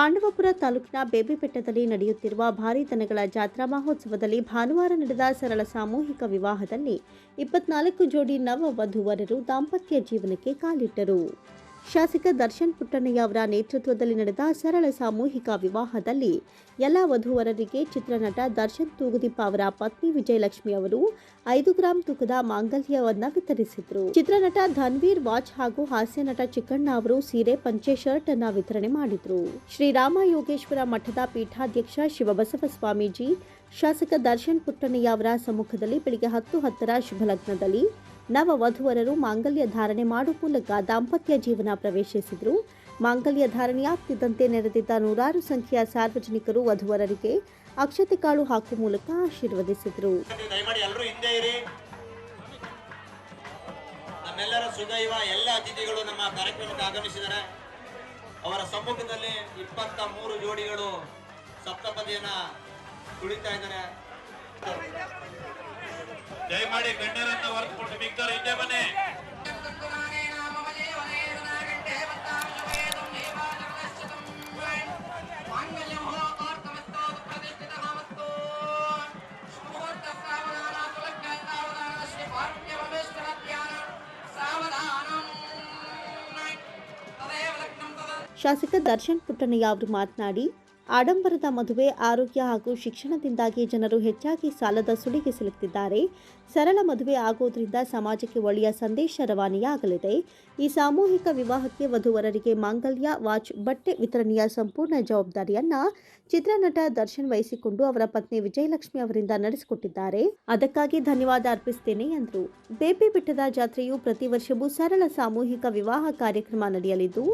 ಪಾಂಡವಪುರ ತಾಲೂಕಿನ ಬೇಬಿಬೆಟ್ಟದಲ್ಲಿ ನಡೆಯುತ್ತಿರುವ ಭಾರೀ ದನಗಳ ಜಾತ್ರಾ ಮಹೋತ್ಸವದಲ್ಲಿ ಭಾನುವಾರ ನಡೆದ ಸರಳ ಸಾಮೂಹಿಕ ವಿವಾಹದಲ್ಲಿ ಇಪ್ಪತ್ನಾಲ್ಕು ಜೋಡಿ ನವ ವಧುವರರು ದಾಂಪತ್ಯ ಜೀವನಕ್ಕೆ ಕಾಲಿಟ್ಟರು. ಶಾಸಕ ದರ್ಶನ್ ಪುಟ್ಟಣ್ಣಯ್ಯ ಅವರ ನೇತೃತ್ವದಲ್ಲಿ ನಡೆದ ಸರಳ ಸಾಮೂಹಿಕ ವಿವಾಹದಲ್ಲಿ ಎಲ್ಲ ವಧುವರರಿಗೆ ಚಿತ್ರನಟ ದರ್ಶನ್ ತೂಗುದೀಪ ಅವರ ಪತ್ನಿ ವಿಜಯಲಕ್ಷ್ಮಿ ಅವರು ಐದು ಗ್ರಾಂ ತೂಕದ ಮಾಂಗಲ್ಯವನ್ನು ವಿತರಿಸಿದ್ರು. ಚಿತ್ರನಟ ಧನ್ವೀರ್ ವಾಚ್ ಹಾಗೂ ಹಾಸ್ಯ ನಟ ಚಿಕ್ಕಣ್ಣ ಅವರು ಸೀರೆ, ಪಂಚೆ ಶರ್ಟ್ ಅನ್ನ ವಿತರಣೆ ಮಾಡಿದರು. ಶ್ರೀರಾಮ ಯೋಗೇಶ್ವರ ಮಠದ ಪೀಠಾಧ್ಯಕ್ಷ ಶಿವಬಸವ ಸ್ವಾಮೀಜಿ, ಶಾಸಕ ದರ್ಶನ್ ಪುಟ್ಟಣ್ಣಯ್ಯ ಅವರ ಸಮ್ಮುಖದಲ್ಲಿ ಬೆಳಿಗ್ಗೆ ಹತ್ತು ಹತ್ತರ ಶುಭಲಗ್ನದಲ್ಲಿ ನವ ವಧುವರರು ಮಾಂಗಲ್ಯ ಧಾರಣೆ ಮಾಡುವ ಮೂಲಕ ದಾಂಪತ್ಯ ಜೀವನ ಪ್ರವೇಶಿಸಿದರು. ಮಾಂಗಲ್ಯ ಧಾರಣೆಯಾಗ್ತಿದ್ದಂತೆ ನೆರೆದಿದ್ದ ನೂರಾರು ಸಂಖ್ಯೆಯ ಸಾರ್ವಜನಿಕರು ವಧುವರರಿಗೆ ಅಕ್ಷತೆ ಕಾಳು ಹಾಕುವ ಮೂಲಕ ಆಶೀರ್ವದಿಸಿದರು. ನಮ್ಮೆಲ್ಲರ ಸುದೈವ ಎಲ್ಲ ಅತಿಥಿಗಳು ನಮ್ಮ ಕಾರ್ಯಕ್ರಮಕ್ಕೆ ಆಗಮಿಸಿದ್ದಾರೆ ಅವರ ಸಮ್ಮುಖದಲ್ಲಿ ಇಪ್ಪತ್ತ ಮೂರು ಜೋಡಿಗಳು ಸಪ್ತಪದಿಯನ್ನ ತುಳಿತಾ ಇದ್ದಾರೆ. ದಯಮಾಡಿ ಗಣ್ಯರನ್ನ ಹೊರತುಪಡಿಸಿ ಮಿಕ್ಕರು ಹಿಂದೆ ಬನ್ನಿ. ಶಾಸಕ ದರ್ಶನ್ ಪುಟ್ಟಣ್ಣಯ್ಯ ಅವರು ಮಾತನಾಡಿ, ಆಡಂಬರದ ಮದುವೆ, ಆರೋಗ್ಯ ಹಾಗೂ ಶಿಕ್ಷಣದಿಂದಾಗಿ ಜನರು ಹೆಚ್ಚಾಗಿ ಸಾಲದ ಸುಳಿಗೆ ಸಿಲುಕ್ತಿದ್ದಾರೆ. ಸರಳ ಮದುವೆ ಆಗೋದ್ರಿಂದ ಸಮಾಜಕ್ಕೆ ಒಳ್ಳೆಯ ಸಂದೇಶ ರವಾನೆಯಾಗಲಿದೆ. ಈ ಸಾಮೂಹಿಕ ವಿವಾಹಕ್ಕೆ ವಧುವರರಿಗೆ ಮಾಂಗಲ್ಯ, ವಾಚ್, ಬಟ್ಟೆ ವಿತರಣೆಯ ಸಂಪೂರ್ಣ ಜವಾಬ್ದಾರಿಯನ್ನ ಚಿತ್ರನಟ ದರ್ಶನ್ ವಹಿಸಿಕೊಂಡು ಅವರ ಪತ್ನಿ ವಿಜಯಲಕ್ಷ್ಮಿ ಅವರಿಂದ ನಡೆಸಿಕೊಟ್ಟಿದ್ದಾರೆ. ಅದಕ್ಕಾಗಿ ಧನ್ಯವಾದ ಅರ್ಪಿಸುತ್ತೇನೆ ಎಂದರು. ಬೇಬಿ ಬೆಟ್ಟದ ಜಾತ್ರೆಯು ಪ್ರತಿ ವರ್ಷವೂ ಸರಳ ಸಾಮೂಹಿಕ ವಿವಾಹ ಕಾರ್ಯಕ್ರಮ ನಡೆಯಲಿದ್ದು,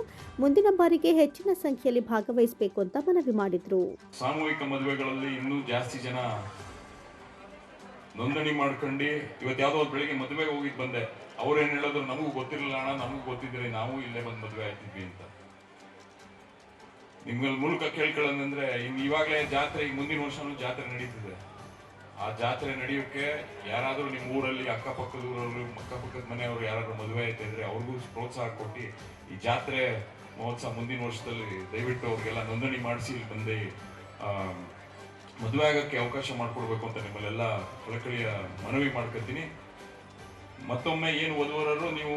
ಮುಂದಿನ ಬಾರಿಗೆ ಹೆಚ್ಚಿನ ಸಂಖ್ಯೆಯಲ್ಲಿ ಭಾಗವಹಿಸಬೇಕು ಅಂತ ಮನವಿ ಮಾಡಿದ್ರು. ಸಾಮೂಹಿಕ ಮದುವೆಗಳಲ್ಲಿ ಇನ್ನೂ ಜಾಸ್ತಿ ಜನ ನೋಂದಣಿ ಮಾಡ್ಕೊಂಡು ಇವತ್ತು ಯಾವುದೋ ಒಂದು ಬೆಳಿಗ್ಗೆ ಮದುವೆಗೆ ಹೋಗಿದ್ ಬಂದೆ. ಅವ್ರೇನ್ ಹೇಳಿದ್ರು ನಮಗೂ ಗೊತ್ತಿರಲಿಲ್ಲ ಅಣ್ಣ, ನಮಗೂ ಗೊತ್ತಿದ್ರೆ ನಾವು ಇಲ್ಲೇ ಬಂದು ಮದುವೆ ಆಯ್ತಿದ್ವಿ ಅಂತ. ನಿಮ್ಗಳ ಮೂಲಕ ಕೇಳ್ಕೊಳ್ಳೋದಂದ್ರೆ ಇನ್ ಇವಾಗಲೇ ಜಾತ್ರೆ ಈಗ ಮುಂದಿನ ವರ್ಷನೂ ಜಾತ್ರೆ ನಡೀತಿದೆ. ಆ ಜಾತ್ರೆ ನಡೆಯೋಕೆ ಯಾರಾದರೂ ನಿಮ್ಮ ಊರಲ್ಲಿ ಅಕ್ಕಪಕ್ಕದ ಊರವರು, ಅಕ್ಕಪಕ್ಕದ ಮನೆಯವರು ಯಾರಾದರೂ ಮದುವೆ ಆಯ್ತಾ ಇದ್ರೆ ಅವ್ರಿಗೂ ಪ್ರೋತ್ಸಾಹ ಕೊಟ್ಟು ಈ ಜಾತ್ರೆ ಮಹೋತ್ಸವ ಮುಂದಿನ ವರ್ಷದಲ್ಲಿ ದಯವಿಟ್ಟು ಅವ್ರಿಗೆಲ್ಲ ನೋಂದಣಿ ಮಾಡಿಸಿ ಇಲ್ಲಿ ಬಂದು ಮದುವೆ ಆಗೋಕ್ಕೆ ಅವಕಾಶ ಮಾಡಿಕೊಡ್ಬೇಕು ಅಂತ ನಿಮ್ಮಲ್ಲೆಲ್ಲ ಕಳಕಳಿಯ ಮನವಿ ಮಾಡ್ಕೊತೀನಿ ಮತ್ತೊಮ್ಮೆ ಏನು ವಧುವರರು ನೀವು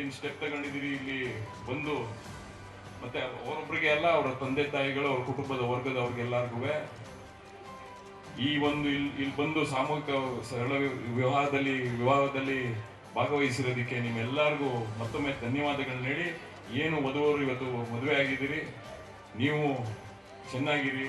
ಏನು ಸ್ಟೆಪ್ ತಗೊಂಡಿದ್ದೀರಿ ಇಲ್ಲಿ ಬಂದು, ಮತ್ತೆ ಅವರೊಬ್ಬರಿಗೆ ಎಲ್ಲ ಅವರ ತಂದೆ ತಾಯಿಗಳು, ಅವ್ರ ಕುಟುಂಬದ ವರ್ಗದ ಅವ್ರಿಗೆಲ್ಲರಿಗೂ ಈ ಒಂದು ಇಲ್ಲಿ ಇಲ್ಲಿ ಬಂದು ಸಾಮೂಹಿಕ ಸರಳ ವಿವಾಹದಲ್ಲಿ ವಿವಾಹದಲ್ಲಿ ಭಾಗವಹಿಸಿರೋದಕ್ಕೆ ನಿಮ್ಮೆಲ್ಲರಿಗೂ ಮತ್ತೊಮ್ಮೆ ಧನ್ಯವಾದಗಳನ್ನ ಹೇಳಿ ಏನು ವಧುವರು ಇವತ್ತು ಮದುವೆ ಆಗಿದ್ದೀರಿ, ನೀವು ಚೆನ್ನಾಗಿರಿ.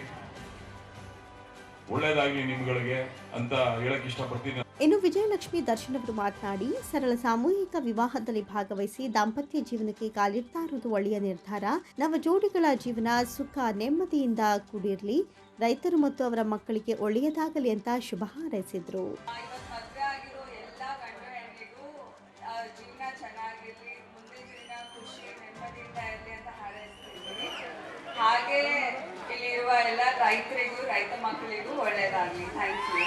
ಒಳ್ಳೇದಾಗ್ಲಿ ನಿಮ್ಗಳಿಗೆ ಅಂತ ಹೇಳಕ್ ಇಷ್ಟಪಡ್ತೀನಿ. ಇನ್ನು ವಿಜಯಲಕ್ಷ್ಮಿ ದರ್ಶನ್ ಅವರು ಮಾತನಾಡಿ, ಸರಳ ಸಾಮೂಹಿಕ ವಿವಾಹದಲ್ಲಿ ಭಾಗವಹಿಸಿ ದಾಂಪತ್ಯ ಜೀವನಕ್ಕೆ ಕಾಲಿಡ್ತಾ ಇರುವುದು ಒಳ್ಳೆಯ ನಿರ್ಧಾರ. ನವ ಜೋಡಿಗಳ ಜೀವನ ಸುಖ, ನೆಮ್ಮದಿಯಿಂದ ಕೂಡಿರಲಿ. ರೈತರು ಮತ್ತು ಅವರ ಮಕ್ಕಳಿಗೆ ಒಳ್ಳೆಯದಾಗಲಿ ಅಂತ ಶುಭ ಹಾರೈಸಿದ್ರು. ಎಲ್ಲ ರೈತರಿಗೂ ರೈತ ಮಕ್ಕಳಿಗೂ ಒಳ್ಳೇದಾಗಲಿ. ಥ್ಯಾಂಕ್ ಯು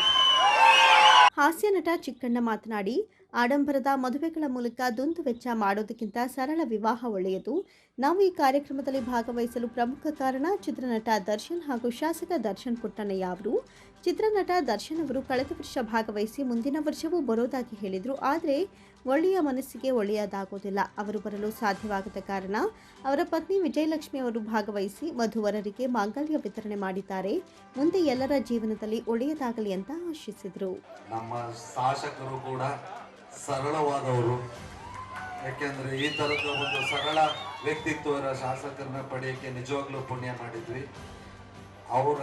ಹಾಸ್ಯ ನಟ ಚಿಕ್ಕಣ್ಣ ಮಾತನಾಡಿ ಆಡಂಬರದ ಮದುವೆಗಳ ಮೂಲಕ ದುಂದು ವೆಚ್ಚ ಮಾಡೋದಕ್ಕಿಂತ ಸರಳ ವಿವಾಹ ಒಳ್ಳೆಯದು. ನಾವು ಈ ಕಾರ್ಯಕ್ರಮದಲ್ಲಿ ಭಾಗವಹಿಸಲು ಪ್ರಮುಖ ಕಾರಣ ಚಿತ್ರನಟ ದರ್ಶನ್ ಹಾಗೂ ಶಾಸಕ ದರ್ಶನ್ ಪುಟ್ಟಣ್ಣಯ್ಯ ಅವರು. ಚಿತ್ರನಟ ದರ್ಶನ್ ಅವರು ಕಳೆದ ವರ್ಷ ಭಾಗವಹಿಸಿ ಮುಂದಿನ ವರ್ಷವೂ ಬರೋದಾಗಿ ಹೇಳಿದರು. ಆದರೆ ಒಳ್ಳೆಯ ಮನಸ್ಸಿಗೆ ಒಳ್ಳೆಯದಾಗೋದಿಲ್ಲ. ಅವರು ಬರಲು ಸಾಧ್ಯವಾಗದ ಕಾರಣ ಅವರ ಪತ್ನಿ ವಿಜಯಲಕ್ಷ್ಮಿ ಅವರು ಭಾಗವಹಿಸಿ ಮಧುವರರಿಗೆ ಮಾಂಗಲ್ಯ ವಿತರಣೆ ಮಾಡಿದ್ದಾರೆ. ಮುಂದೆ ಎಲ್ಲರ ಜೀವನದಲ್ಲಿ ಒಳ್ಳೆಯದಾಗಲಿ ಅಂತ ಆಶಿಸಿದರು. ನಮ್ಮ ಶಾಸಕರು ಕೂಡ ಸರಳವಾದವರು. ಯಾಕೆಂದ್ರೆ ಈ ತರದ ಒಂದು ಸರಳ ವ್ಯಕ್ತಿತ್ವರ ಶಾಸಕರನ್ನ ಪಡೆಯಕ್ಕೆ ನಿಜವಾಗ್ಲೂ ಪುಣ್ಯ ಮಾಡಿದ್ವಿ. ಅವರ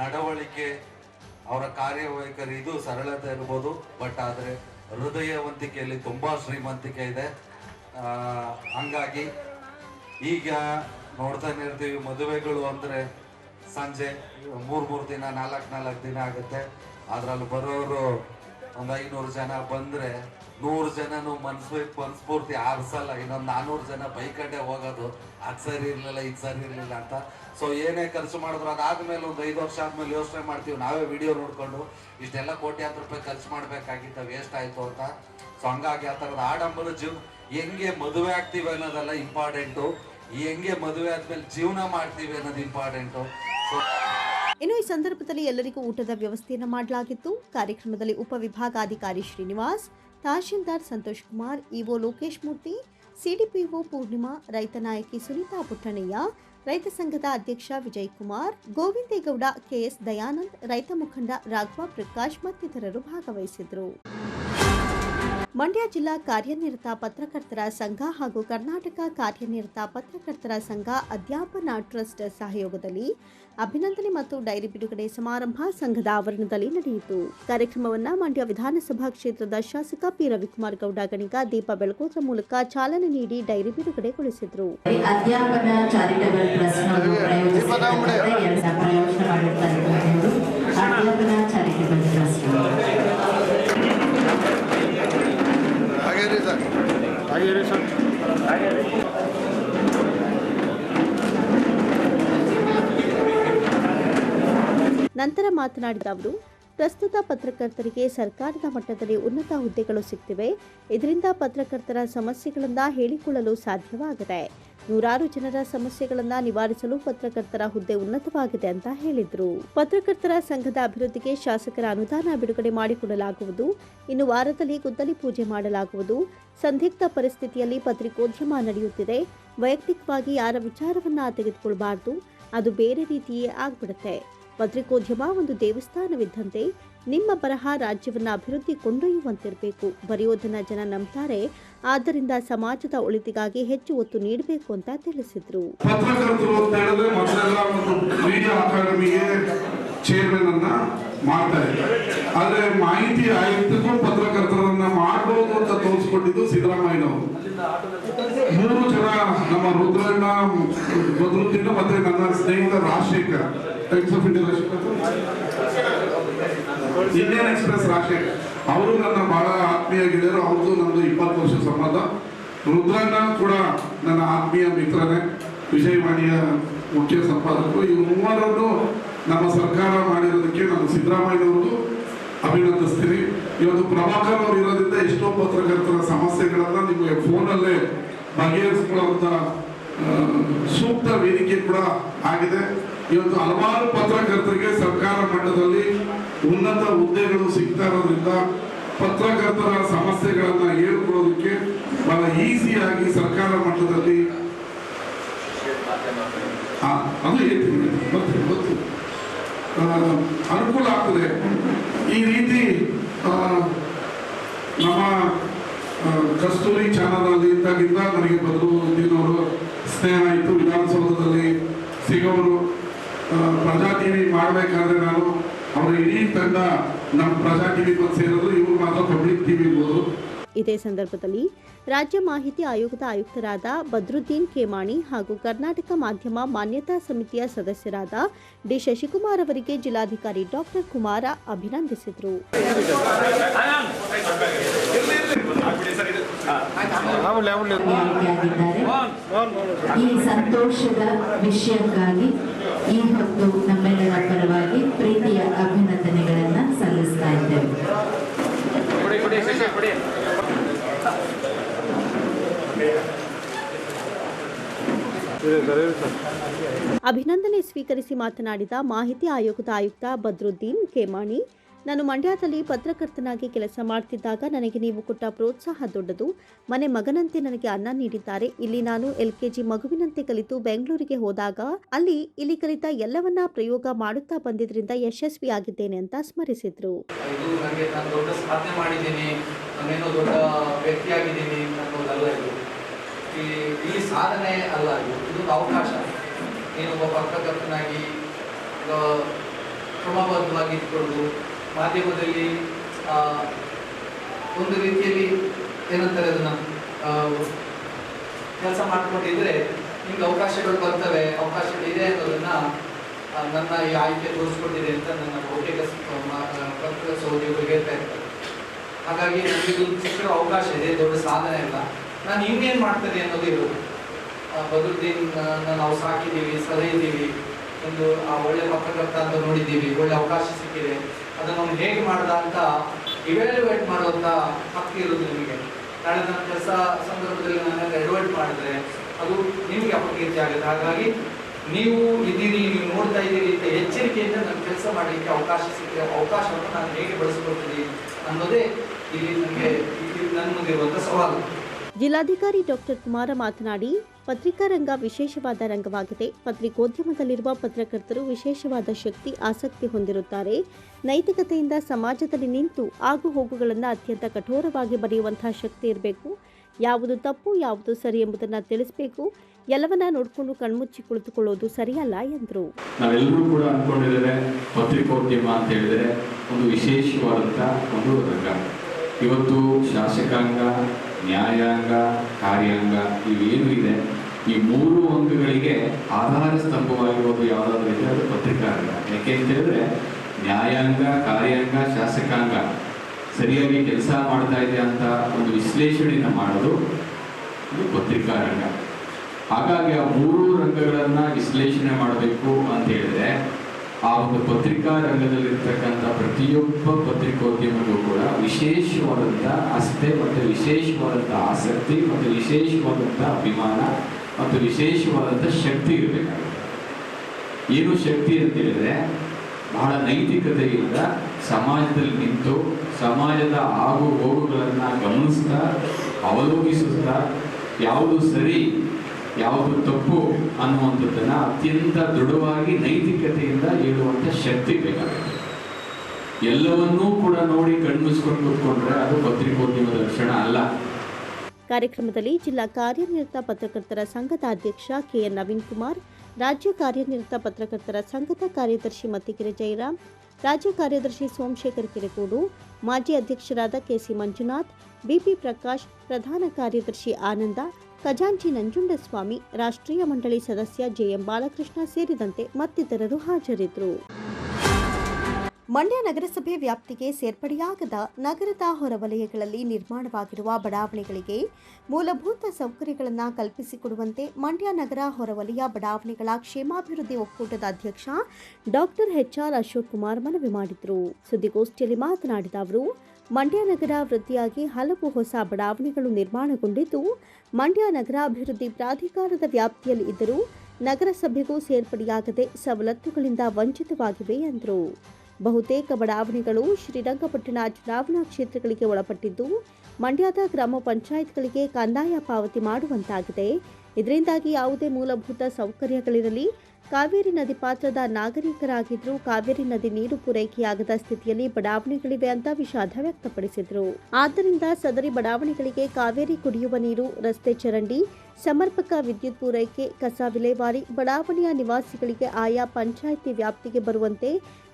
ನಡವಳಿಕೆ, ಅವರ ಕಾರ್ಯವೈಖರಿ ಇದು ಸರಳತೆ ಇರ್ಬೋದು. ಬಟ್ ಆದರೆ ಹೃದಯವಂತಿಕೆಯಲ್ಲಿ ತುಂಬಾ ಶ್ರೀಮಂತಿಕೆ ಇದೆ. ಹಂಗಾಗಿ ಈಗ ನೋಡ್ತಾನೆ ಇರ್ತೀವಿ ಮದುವೆಗಳು ಅಂದ್ರೆ ಸಂಜೆ ಮೂರ್, ಮೂರು ದಿನ, ನಾಲ್ಕು ನಾಲ್ಕು ದಿನ ಆಗುತ್ತೆ. ಅದ್ರಲ್ಲಿ ಬರೋರು ಒಂದ್ ಐನೂರು ಜನ ಬಂದ್ರೆ ನೂರು ಜನನು ಮನ್ಸು ಮನ್ಸ್ಫೂರ್ತಿ ಆರ್ಸಲ್ಲ, ಇನ್ನೊಂದು ನಾನೂರು ಜನ ಬೈಕಡೆ ಹೋಗೋದು, ಅದು ಸರಿ ಇರಲಿಲ್ಲ, ಇದು ಸರಿ ಇರಲಿಲ್ಲ ಅಂತ. ಸೊ ಏನೇ ಖರ್ಚು ಮಾಡಿದ್ರು ಅದಾದ್ಮೇಲೆ ಒಂದು ಐದು ವರ್ಷ ಆದ್ಮೇಲೆ ಯೋಚನೆ ಮಾಡ್ತೀವಿ, ನಾವೇ ವಿಡಿಯೋ ನೋಡ್ಕೊಂಡು ಇಷ್ಟೆಲ್ಲ ಕೋಟ್ಯಾಂತರ ರೂಪಾಯಿ ಖರ್ಚು ಮಾಡಬೇಕಾಗಿತ್ತು ವೇಸ್ಟ್ ಆಯ್ತು ಅಂತ. ಸೊ ಹಂಗಾಗಿ ಆ ಥರದ ಆಡಂಬರ ಜೀವ, ಹೆಂಗೆ ಮದುವೆ ಆಗ್ತೀವಿ ಅನ್ನೋದೆಲ್ಲ ಇಂಪಾರ್ಟೆಂಟು ಹೆಂಗೆ ಮದುವೆ ಆದ್ಮೇಲೆ ಜೀವನ ಮಾಡ್ತೀವಿ ಅನ್ನೋದು ಇಂಪಾರ್ಟೆಂಟು ಸೊ ಇನ್ನು ಈ ಸಂದರ್ಭದಲ್ಲಿ ಎಲ್ಲರಿಗೂ ಊಟದ ವ್ಯವಸ್ಥೆಯನ್ನು ಮಾಡಲಾಗಿತ್ತು. ಕಾರ್ಯಕ್ರಮದಲ್ಲಿ ಉಪವಿಭಾಗಾಧಿಕಾರಿ Srinivas, tahsildar Santosh Kumar, E O Lokesh Murthy, C D P O Poornima, ರೈತ ನಾಯಕಿ ಸುನೀತಾ ಪುಟ್ಟಣಯ್ಯ ರೈತ ಸಂಘದ ಅಧ್ಯಕ್ಷ ವಿಜಯ್ ಕುಮಾರ್ ಗೋವಿಂದೇಗೌಡ, ಕೆಎಸ್ ದಯಾನಂದ್, ರೈತ ಮುಖಂಡ ರಾಘವ ಪ್ರಕಾಶ್ ಮತ್ತಿತರರು ಭಾಗವಹಿಸಿದ್ರು ಮಂಡ್ಯ ಜಿಲ್ಲಾ ಕಾರ್ಯನಿರತ ಪತ್ರಕರ್ತರ ಸಂಘ ಹಾಗೂ ಕರ್ನಾಟಕ ಕಾರ್ಯನಿರತ ಪತ್ರಕರ್ತರ ಸಂಘ ಅಧ್ಯಾಪನ ಟ್ರಸ್ಟ್ ಸಹಯೋಗದಲ್ಲಿ ಅಭಿನಂದನೆ ಮತ್ತು ಡೈರಿ ಬಿಡುಗಡೆ ಸಮಾರಂಭ ಸಂಘದ ಆವರಣದಲ್ಲಿ ನಡೆಯಿತು. ಕಾರ್ಯಕ್ರಮವನ್ನು ಮಂಡ್ಯ ವಿಧಾನಸಭಾ ಕ್ಷೇತ್ರದ ಶಾಸಕ ಪಿ. ರವಿಕುಮಾರ್ ಗೌಡ, ಗಣಿಗ ದೀಪ ಬೆಳಗೋದ್ರ ಮೂಲಕ ಚಾಲನೆ ನೀಡಿ ಡೈರಿ ಬಿಡುಗಡೆಗೊಳಿಸಿದರು. ನಂತರ ಮಾತನಾಡಿದ ಅವರು, ಪ್ರಸ್ತುತ ಪತ್ರಕರ್ತರಿಗೆ ಸರ್ಕಾರದ ಮಟ್ಟದಲ್ಲಿ ಉನ್ನತ ಹುದ್ದೆಗಳು ಸಿಗ್ತಿವೆ. ಇದರಿಂದ ಪತ್ರಕರ್ತರ ಸಮಸ್ಯೆಗಳನ್ನು ಹೇಳಿಕೊಳ್ಳಲು ಸಾಧ್ಯವಾಗಿದೆ ನೂರಾರು ಜನರ ಸಮಸ್ಯೆಗಳನ್ನು ನಿವಾರಿಸಲು ಪತ್ರಕರ್ತರ ಹುದ್ದೆ ಉನ್ನತವಾಗಿದೆ ಅಂತ ಹೇಳಿದರು. ಪತ್ರಕರ್ತರ ಸಂಘದ ಅಭಿವೃದ್ಧಿಗೆ ಶಾಸಕರ ಅನುದಾನ ಬಿಡುಗಡೆ ಮಾಡಿಕೊಡಲಾಗುವುದು. ಇನ್ನು ವಾರದಲ್ಲಿ ಗುದ್ದಲಿ ಪೂಜೆ ಮಾಡಲಾಗುವುದು. ಸಂದಿಗ್ಧ ಪರಿಸ್ಥಿತಿಯಲ್ಲಿ ಪತ್ರಿಕೋದ್ಯಮ ನಡೆಯುತ್ತಿದೆ. ವೈಯಕ್ತಿಕವಾಗಿ ಯಾರ ವಿಚಾರವನ್ನ ತೆಗೆದುಕೊಳ್ಬಾರ್ದು. ಅದು ಬೇರೆ ರೀತಿಯೇ ಆಗ್ಬಿಡುತ್ತೆ. ಪತ್ರಿಕೋದ್ಯಮ ಒಂದು ದೇವಸ್ಥಾನವಿದ್ದಂತೆ ನಿಮ್ಮ ಬರಹ ರಾಜ್ಯವನ್ನು ಅಭಿವೃದ್ಧಿ ಕೊಂಡೊಯ್ಯುವಂತಿರಬೇಕು. ಬರೆಯೋದನ್ನ ಜನ ನಂಬ್ತಾರೆ. ಆದ್ದರಿಂದ ಸಮಾಜದ ಒಳಿತಿಗಾಗಿ ಹೆಚ್ಚು ಒತ್ತು ನೀಡಬೇಕು ಅಂತ ತಿಳಿಸಿದ್ರು. ಆದ್ರೆ ಮಾಹಿತಿ ಆಯುಕ್ತಕ್ಕೂ ಪತ್ರಕರ್ತರನ್ನ ಮಾಡಬಹುದು ಅಂತ ತೋರಿಸ್ಕೊಟ್ಟಿದ್ದು ಸಿದ್ದರಾಮಯ್ಯನವರು. ಮೂರು ಜನ ನಮ್ಮ ರುದ್ರಣ್ಣ ಮತ್ತೆ ನನ್ನ ಸ್ನೇಹಿತ Rajashekar Times of India Indian Express Rajashekar ಅವರು ನನ್ನ ಬಹಳ ಆತ್ಮೀಯ ಗೆಳೆಯರು, ಅವ್ರದ್ದು ನಂದು ಇಪ್ಪತ್ತು ವರ್ಷ ಸಂಬಂಧ. ರುದ್ರಣ್ಣ ಕೂಡ ನನ್ನ ಆತ್ಮೀಯ ಮಿತ್ರನೇ, ವಿಜಯವಾಣಿಯ ಮುಖ್ಯ ಸಂಪಾದಕರು. ಇವರು ಮೂವರನ್ನು ನಮ್ಮ ಸರ್ಕಾರ ಮಾಡಿರೋದಕ್ಕೆ ನಾನು ಸಿದ್ದರಾಮಯ್ಯನವ್ರದ್ದು ಅಭಿನಂದಿಸ್ತೀನಿ. ಇವತ್ತು ಪ್ರಭಾಕರ್ ಅವರು ಇರೋದ್ರಿಂದ ಎಷ್ಟೋ ಪತ್ರಕರ್ತರ ಸಮಸ್ಯೆಗಳನ್ನ ನಿಮಗೆ ಫೋನಲ್ಲೇ ಬಗೆಹರಿಸಿಕೊಳ್ಳುವಂಥ ಸೂಕ್ತ ವೇದಿಕೆ ಕೂಡ ಆಗಿದೆ. ಇವತ್ತು ಹಲವಾರು ಪತ್ರಕರ್ತರಿಗೆ ಸರ್ಕಾರ ಮಟ್ಟದಲ್ಲಿ ಉನ್ನತ ಹುದ್ದೆಗಳು ಸಿಗ್ತಾ ಇರೋದ್ರಿಂದ ಪತ್ರಕರ್ತರ ಸಮಸ್ಯೆಗಳನ್ನ ಹೇಳ್ಕೊಳ್ಳೋದಕ್ಕೆ ಬಹಳ ಈಸಿಯಾಗಿ ಸರ್ಕಾರ ಮಟ್ಟದಲ್ಲಿ ಅನುಕೂಲ ಆಗ್ತದೆ. ಈ ರೀತಿ ನಮ್ಮ ಕಸ್ತೂರಿ ಚಾನಲ್ ಅಲ್ಲಿ ಇದ್ದಾಗಿಂದ ನನಗೆ ಬದಲುದ್ದೀನವರು ಸ್ನೇಹ ಇತ್ತು ವಿಧಾನಸೌಧದಲ್ಲಿ ಸಿಗೋರು. ಪ್ರಜಾ ಟಿವಿ ಮಾಡಬೇಕಾದ್ರೆ ನಾನು ಅವರ ಇಡೀ ತಂಡ ನಮ್ಮ ಪ್ರಜಾ ಟಿವಿ ಬಂದು ಸೇರೋದು, ಇವರು ಮಾತ್ರ ಪಬ್ಲಿಕ್ ಟಿವಿ ಇರ್ಬೋದು. ಇದೇ ಸಂದರ್ಭದಲ್ಲಿ ರಾಜ್ಯ ಮಾಹಿತಿ ಆಯೋಗದ ಆಯುಕ್ತರಾದ ಬದ್ರುದ್ದೀನ್ ಕೇಮಾಣಿ ಹಾಗೂ ಕರ್ನಾಟಕ ಮಾಧ್ಯಮ ಮಾನ್ಯತಾ ಸಮಿತಿಯ ಸದಸ್ಯರಾದ ಡಿ ಶಶಿಕುಮಾರ್ ಅವರಿಗೆ ಜಿಲ್ಲಾಧಿಕಾರಿ ಡಾಕ್ಟರ್ ಕುಮಾರ ಅಭಿನಂದಿಸಿದರು. ಈ ಸಂತೋಷದ ವಿಷಯಕ್ಕಾಗಿ ಈ ಹೊತ್ತು ನಮ್ಮೆಲ್ಲರ ಪರವಾಗಿ ಪ್ರೀತಿಯ ಅಭಿನಂದನೆ ಸ್ವೀಕರಿಸಿ ಮಾತನಾಡಿದ ಮಾಹಿತಿ ಆಯೋಗದ ಆಯುಕ್ತ ಬದ್ರುದ್ದೀನ್ ಕೆಮಾಣಿ, ನಾನು ಮಂಡ್ಯದಲ್ಲಿ ಪತ್ರಕರ್ತನಾಗಿ ಕೆಲಸ ಮಾಡ್ತಿದ್ದಾಗ ನನಗೆ ನೀವು ಕೊಟ್ಟ ಪ್ರೋತ್ಸಾಹ ದೊಡ್ಡದು. ಮನೆ ಮಗನಂತೆ ನನಗೆ ಅನ್ನ ನೀಡಿದ್ದಾರೆ. ಇಲ್ಲಿ ನಾನು ಎಲ್ ಮಗುವಿನಂತೆ ಕಲಿತು ಬೆಂಗಳೂರಿಗೆ ಹೋದಾಗ ಅಲ್ಲಿ ಇಲ್ಲಿ ಕಲಿತ ಎಲ್ಲವನ್ನ ಪ್ರಯೋಗ ಮಾಡುತ್ತಾ ಬಂದಿದ್ರಿಂದ ಯಶಸ್ವಿಯಾಗಿದ್ದೇನೆ ಅಂತ ಸ್ಮರಿಸಿದ್ರು. ದೊಡ್ಡ ವ್ಯಕ್ತಿಯಾಗಿದ್ದೀನಿ ಈ ಈ ಸಾಧನೆ ಅಲ್ಲ ಇದು ಇದೊಂದು ಅವಕಾಶ. ನೀನೊಬ್ಬ ಪತ್ರಕರ್ತನಾಗಿ ಆ, ಕ್ರಮಬದ್ಧವಾಗಿ ಇಟ್ಕೊಂಡು ಮಾಧ್ಯಮದಲ್ಲಿ ಒಂದು ರೀತಿಯಲ್ಲಿ ಏನಂತಾರೆ ಅದನ್ನು ಕೆಲಸ ಮಾಡಿಕೊಂಡಿದ್ರೆ ನಿಮ್ಗೆ ಅವಕಾಶಗಳು ಬರ್ತವೆ ಅವಕಾಶಗಳಿದೆ ಅನ್ನೋದನ್ನ ನನ್ನ ಈ ಆಯ್ಕೆ ತೋರಿಸ್ಕೊಂಡಿದೆ ಅಂತ ನನ್ನ ಬಹುತೇಕ ಪತ್ರ ಸಹೋದ್ಯೋಗಿಗಳು ಹೇಳ್ತಾ ಇರ್ತಾರೆ. ಹಾಗಾಗಿ ನನಗೆ ಇದೊಂದು ಸಿಕ್ಕಿರೋ ಅವಕಾಶ ಇದೆ ದೊಡ್ಡ ಸಾಧನೆ ಅಲ್ಲ. ನಾನು ಇನ್ನೇನು ಮಾಡ್ತೇನೆ ಅನ್ನೋದು ಇರೋದು. ಬದುರ್ದೀನ್ ನಾವು ಸಾಕಿದ್ದೀವಿ ಸಲಹಿದ್ದೀವಿ ಒಂದು ಆ ಒಳ್ಳೆ ಪತ್ರಕರ್ತ ಅಂತ ನೋಡಿದ್ದೀವಿ, ಒಳ್ಳೆ ಅವಕಾಶ ಸಿಕ್ಕಿದೆ. ಅದನ್ನು ಅವ್ನು ಹೇಗೆ ಮಾಡ್ದ ಅಂತ ಇವ್ಯಾಲ್ಯುವೇಟ್ ಮಾಡುವಂಥ ಹಕ್ಕು ಇರೋದು ನಿಮಗೆ. ನಾಳೆ ನನ್ನ ಕೆಲಸ ಸಂದರ್ಭದಲ್ಲಿ ನಾನು ಎಡ್ವೈಟ್ ಮಾಡಿದ್ರೆ ಅದು ನಿಮಗೆ ಅಪಕೀರ್ತಿ ಆಗುತ್ತೆ. ಹಾಗಾಗಿ ನೀವು ಇದ್ದೀರಿ, ನೀವು ನೋಡ್ತಾ ಇದ್ದೀರಿ ಅಂತ ಎಚ್ಚರಿಕೆಯಿಂದ ನನ್ನ ಕೆಲಸ ಮಾಡಲಿಕ್ಕೆ ಅವಕಾಶ ಸಿಕ್ಕಿದೆ ಅವಕಾಶವನ್ನು ನಾನು ಹೇಗೆ ಬಳಸ್ಕೊಳ್ತೀನಿ ಅನ್ನೋದೇ ಇಲ್ಲಿ ನನಗೆ ನನ್ನ ಮುಂದಿರುವಂಥ ಸವಾಲು. ಜಿಲ್ಲಾಧಿಕಾರಿ ಡಾಕ್ಟರ್ ಕುಮಾರ ಮಾತನಾಡಿ, ಪತ್ರಿಕಾ ರಂಗ ವಿಶೇಷವಾದ ರಂಗವಾಗಿದೆ. ಪತ್ರಿಕೋದ್ಯಮದಲ್ಲಿರುವ ಪತ್ರಕರ್ತರು ವಿಶೇಷವಾದ ಶಕ್ತಿ, ಆಸಕ್ತಿ ಹೊಂದಿರುತ್ತಾರೆ. ನೈತಿಕತೆಯಿಂದ ಸಮಾಜದಲ್ಲಿ ನಿಂತು ಆಗು ಹೋಗುಗಳನ್ನು ಅತ್ಯಂತ ಕಠೋರವಾಗಿ ಬರೆಯುವಂತಹ ಶಕ್ತಿ ಇರಬೇಕು. ಯಾವುದು ತಪ್ಪು, ಯಾವುದು ಸರಿ ಎಂಬುದನ್ನು ತಿಳಿಸಬೇಕು. ಎಲ್ಲವನ್ನ ನೋಡಿಕೊಂಡು ಕಣ್ಮುಚ್ಚಿ ಕುಳಿತುಕೊಳ್ಳೋದು ಸರಿಯಲ್ಲ ಎಂದರು. ನಾವೆಲ್ಲರೂ ಕೂಡ ಅಂದ್ಕೊಂಡಿದ್ದೇವೆ, ಪತ್ರಿಕೋದ್ಯಮ ಅಂತ ಹೇಳಿದರೆ ಒಂದು ವಿಶೇಷವಾದಂಥ ಒಂದು ರಂಗ. ಇವತ್ತು ಶಾಸಕಾಂಗ, ನ್ಯಾಯಾಂಗ, ಕಾರ್ಯಾಂಗ ಇವೇನು ಇದೆ. ಈ ಮೂರು ಅಂಗಗಳಿಗೆ ಆಧಾರ ಸ್ತಂಭವಾಗಿರೋದು ಯಾವುದಾದ್ರೂ ಇದೆ ಅದು ಪತ್ರಿಕಾಂಗ. ಯಾಕೆ ಅಂತ ಹೇಳಿದ್ರೆ ನ್ಯಾಯಾಂಗ, ಕಾರ್ಯಾಂಗ, ಶಾಸಕಾಂಗ ಸರಿಯಾಗಿ ಕೆಲಸ ಮಾಡ್ತಾ ಇದೆ ಅಂತ ಒಂದು ವಿಶ್ಲೇಷಣೆಯನ್ನು ಮಾಡೋದು ಇದು ಪತ್ರಿಕಾರಂಗ. ಹಾಗಾಗಿ ಆ ಮೂರು ರಂಗಗಳನ್ನ ವಿಶ್ಲೇಷಣೆ ಮಾಡಬೇಕು ಅಂತ ಹೇಳಿದ್ರೆ ಆ ಒಂದು ಪತ್ರಿಕಾ ರಂಗದಲ್ಲಿರ್ತಕ್ಕಂಥ ಪ್ರತಿಯೊಬ್ಬ ಪತ್ರಿಕೋದ್ಯಮಿಗೂ ಕೂಡ ವಿಶೇಷವಾದಂಥ ಆಸ್ತೆ ಮತ್ತು ವಿಶೇಷವಾದಂಥ ಆಸಕ್ತಿ ಮತ್ತು ವಿಶೇಷವಾದಂಥ ಅಭಿಮಾನ ಮತ್ತು ವಿಶೇಷವಾದಂಥ ಶಕ್ತಿ ಇರಬೇಕಾಗುತ್ತೆ. ಏನು ಶಕ್ತಿ ಅಂತ ಹೇಳಿದ್ರೆ ಬಹಳ ನೈತಿಕತೆಯಿಂದ ಸಮಾಜದಲ್ಲಿ ನಿಂತು ಸಮಾಜದ ಆಗು ಹೋಗುಗಳನ್ನು ಗಮನಿಸ್ತಾ ಅವಲೋಕಿಸುತ್ತಾ ಯಾವುದು ಸರಿ ಯಾವುದು ತಪ್ಪು ಅನ್ನುವಂಥದ್ದನ್ನು ಅತ್ಯಂತ ದೃಢವಾಗಿ ನೈತಿಕತೆಯಿಂದ ಹೇಳುವಂಥ ಶಕ್ತಿ ಬೇಕಾಗುತ್ತೆ. ಎಲ್ಲವನ್ನೂ ಕೂಡ ನೋಡಿ ಕಣ್ಮುಚ್ಕೊಂಡು ಕೂತ್ಕೊಂಡ್ರೆ ಅದು ಪತ್ರಿಕೋದ್ಯಮದ ಲಕ್ಷಣ ಅಲ್ಲ. ಕಾರ್ಯಕ್ರಮದಲ್ಲಿ ಜಿಲ್ಲಾ ಕಾರ್ಯನಿರತ ಪತ್ರಕರ್ತರ ಸಂಘದ ಅಧ್ಯಕ್ಷ ಕೆಎನ್ ನವೀನ್ ಕುಮಾರ್, ರಾಜ್ಯ ಕಾರ್ಯನಿರತ ಪತ್ರಕರ್ತರ ಸಂಘದ ಕಾರ್ಯದರ್ಶಿ ಮತ್ತಿಕೆರೆ ಜಯರಾಮ್, ರಾಜ್ಯ ಕಾರ್ಯದರ್ಶಿ ಸೋಮಶೇಖರ್ ಕಿರಕೋಡು ಮಾಜಿ ಅಧ್ಯಕ್ಷರಾದ ಕೆಸಿ ಮಂಜುನಾಥ್, ಬಿಪಿ ಪ್ರಕಾಶ್, ಪ್ರಧಾನ ಕಾರ್ಯದರ್ಶಿ ಆನಂದ ಖಜಾಂಚಿ ನಂಜುಂಡಸ್ವಾಮಿ, ರಾಷ್ಟ್ರೀಯ ಮಂಡಳಿ ಸದಸ್ಯ ಜೆಎಂ ಬಾಲಕೃಷ್ಣ ಸೇರಿದಂತೆ ಮತ್ತಿತರರು ಹಾಜರಿದ್ದರು. ಮಂಡ್ಯ ನಗರಸಭೆ ವ್ಯಾಪ್ತಿಗೆ ಸೇರ್ಪಡೆಯಾಗದ ನಗರದ ಹೊರವಲಯಗಳಲ್ಲಿ ನಿರ್ಮಾಣವಾಗಿರುವ ಬಡಾವಣೆಗಳಿಗೆ ಮೂಲಭೂತ ಸೌಕರ್ಯಗಳನ್ನು ಕಲ್ಪಿಸಿಕೊಡುವಂತೆ ಮಂಡ್ಯ ನಗರ ಹೊರವಲಯ ಬಡಾವಣೆಗಳ ಕ್ಷೇಮಾಭಿವೃದ್ಧಿ ಒಕ್ಕೂಟದ ಅಧ್ಯಕ್ಷ ಡಾಕ್ಟರ್ ಎಚ್ಆರ್ ಅಶೋಕ್ ಕುಮಾರ್ ಮನವಿ ಮಾಡಿದರು. ಸುದ್ದಿಗೋಷ್ಠಿಯಲ್ಲಿ ಮಾತನಾಡಿದ ಅವರು ಮಂಡ್ಯ ನಗರ ವೃದ್ಧಿಯಾಗಿ ಹಲವು ಹೊಸ ಬಡಾವಣೆಗಳು ನಿರ್ಮಾಣಗೊಂಡಿದ್ದು, ಮಂಡ್ಯ ನಗರಾಭಿವೃದ್ಧಿ ಪ್ರಾಧಿಕಾರದ ವ್ಯಾಪ್ತಿಯಲ್ಲಿ ಇದ್ದರೂ ನಗರಸಭೆಗೂ ಸೇರ್ಪಡೆಯಾಗದೆ ಸವಲತ್ತುಗಳಿಂದ ವಂಚಿತವಾಗಿವೆ ಎಂದರು. ಬಹುತೇಕ ಬಡಾವಣೆಗಳು ಶ್ರೀರಂಗಪಟ್ಟಣ ಚುನಾವಣಾ ಕ್ಷೇತ್ರಗಳಿಗೆ ಒಳಪಟ್ಟಿದ್ದು, ಮಂಡ್ಯದ ಗ್ರಾಮ ಪಂಚಾಯತ್ಗಳಿಗೆ ಕಂದಾಯ ಪಾವತಿ ಮಾಡುವಂತಾಗಿದೆ. ಇದರಿಂದಾಗಿ ಯಾವುದೇ ಮೂಲಭೂತ ಸೌಕರ್ಯಗಳಿರಲಿ ಕಾವೇರಿ ನದಿ ಪಾತ್ರದ ನಾಗರಿಕರಾಗಿದ್ದರೂ ಕಾವೇರಿ ನದಿ ನೀರು ಪೂರೈಕೆಯಾಗದ ಸ್ಥಿತಿಯಲ್ಲಿ ಬಡಾವಣೆಗಳಿವೆ ಅಂತ ವಿಷಾದ ವ್ಯಕ್ತಪಡಿಸಿದರು. ಆದ್ದರಿಂದ ಸದರಿ ಬಡಾವಣೆಗಳಿಗೆ ಕಾವೇರಿ ಕುಡಿಯುವ ನೀರು, ರಸ್ತೆ ಚರಂಡಿ ಸಮರ್ಪಕ ವಿದ್ಯುತ್ ಪೂರೈಕೆ, ಕಸ ವಿಲೇವಾರಿ, ಬಡಾವಣೆಯ ನಿವಾಸಿಗಳಿಗೆ ಆಯಾ ಪಂಚಾಯಿತಿ ವ್ಯಾಪ್ತಿಗೆ ಬರುವಂತೆ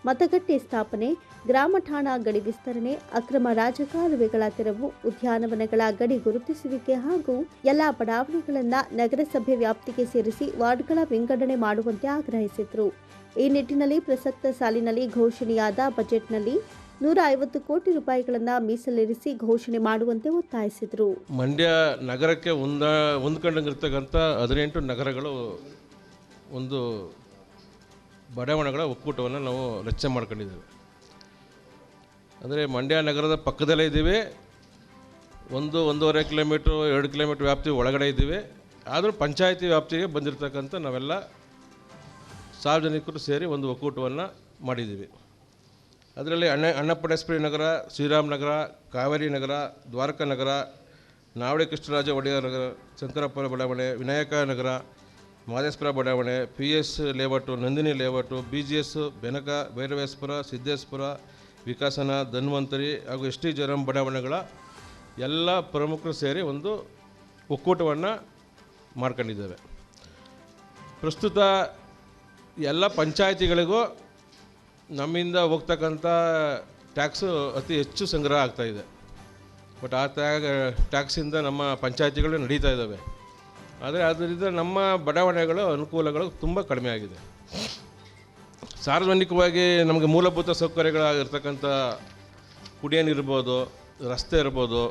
ಮತಗಟ್ಟೆ ಸ್ಥಾಪನೆ, ಗ್ರಾಮ ಠಾಣಾ ಗಡಿ ವಿಸ್ತರಣೆ, ಅಕ್ರಮ ರಾಜಕಾಲುವೆಗಳ ತೆರವು, ಉದ್ಯಾನವನಗಳ ಗಡಿ ಗುರುತಿಸುವಿಕೆ ಹಾಗೂ ಎಲ್ಲ ಬಡಾವಣೆಗಳನ್ನ ನಗರಸಭೆ ವ್ಯಾಪ್ತಿಗೆ ಸೇರಿಸಿ ವಾರ್ಡ್ಗಳ ವಿಂಗಡಣೆ ಮಾಡುವಂತೆ ಆಗ್ರಹಿಸಿದರು. ಈ ನಿಟ್ಟಿನಲ್ಲಿ ಪ್ರಸಕ್ತ ಸಾಲಿನಲ್ಲಿ ಘೋಷಣೆಯಾದ ಬಜೆಟ್ನಲ್ಲಿ ನೂರ ಐವತ್ತು ಕೋಟಿ ರೂಪಾಯಿಗಳನ್ನು ಮೀಸಲಿರಿಸಿ ಘೋಷಣೆ ಮಾಡುವಂತೆ ಒತ್ತಾಯಿಸಿದರು. ಮಂಡ್ಯ ನಗರಕ್ಕೆ ಹೊಂದ ಹೊಂದ್ಕೊಂಡಂಗಿರ್ತಕ್ಕಂಥ ಹದಿನೆಂಟು ನಗರಗಳು ಒಂದು ಬಡಾವಣೆಗಳ ಒಕ್ಕೂಟವನ್ನು ನಾವು ರಚನೆ ಮಾಡ್ಕೊಂಡಿದ್ದೇವೆ. ಅಂದರೆ ಮಂಡ್ಯ ನಗರದ ಪಕ್ಕದಲ್ಲೇ ಇದ್ದೀವಿ. ಒಂದು ಒಂದೂವರೆ ಕಿಲೋಮೀಟ್ರು, ಎರಡು ಕಿಲೋಮೀಟ್ರ್ ವ್ಯಾಪ್ತಿ ಒಳಗಡೆ ಇದ್ದೀವಿ. ಆದರೂ ಪಂಚಾಯತಿ ವ್ಯಾಪ್ತಿಗೆ ಬಂದಿರತಕ್ಕಂಥ ನಾವೆಲ್ಲ ಸಾರ್ವಜನಿಕರು ಸೇರಿ ಒಂದು ಒಕ್ಕೂಟವನ್ನು ಮಾಡಿದ್ದೀವಿ. ಅದರಲ್ಲಿ ಅಣ್ಣ ಅಣ್ಣಪ್ಪಣೇಶ್ವರಿ ನಗರ, ಶ್ರೀರಾಮ್ ನಗರ, ಕಾವೇರಿ ನಗರ, ದ್ವಾರಕಾ ನಗರ ನಾವಡಿ ಕೃಷ್ಣರಾಜ ಒಡೆಯರ್ ನಗರ ಶಂಕರಪ್ಪರ ಬಡಾವಣೆ, ವಿನಾಯಕ ನಗರ, ಮಾದೇಶ್ವರ ಬಡಾವಣೆ P S layout, Nandini layout, B G S, Benaka, Bhairaveshwara, Siddeshwara, Vikasana, Dhanvantari ಹಾಗೂ ಎಸ್ ಟಿ ಜಯರಾಮ್ ಬಡಾವಣೆಗಳ ಎಲ್ಲ ಪ್ರಮುಖರು ಸೇರಿ ಒಂದು ಒಕ್ಕೂಟವನ್ನು ಮಾಡ್ಕೊಂಡಿದ್ದೇವೆ. ಪ್ರಸ್ತುತ ಎಲ್ಲ ಪಂಚಾಯತಿಗಳಿಗೂ ನಮ್ಮಿಂದ ಹೋಗ್ತಕ್ಕಂಥ ಟ್ಯಾಕ್ಸು ಅತಿ ಹೆಚ್ಚು ಸಂಗ್ರಹ ಆಗ್ತಾಯಿದೆ ಬಟ್ ಆ ಟ್ಯಾಗ್, ಟ್ಯಾಕ್ಸಿಂದ ನಮ್ಮ ಪಂಚಾಯತಿಗಳು ನಡೀತಾ ಇದ್ದಾವೆ. ಆದರೆ ಅದರಿಂದ ನಮ್ಮ ಬಡಾವಣೆಗಳು ಅನುಕೂಲಗಳು ತುಂಬ ಕಡಿಮೆ ಆಗಿದೆ. ಸಾರ್ವಜನಿಕವಾಗಿ ನಮಗೆ ಮೂಲಭೂತ ಸೌಕರ್ಯಗಳಾಗಿರ್ತಕ್ಕಂಥ ಕುಡಿಯೋ ನೀರಿರ್ಬೋದು ರಸ್ತೆ ಇರ್ಬೋದು,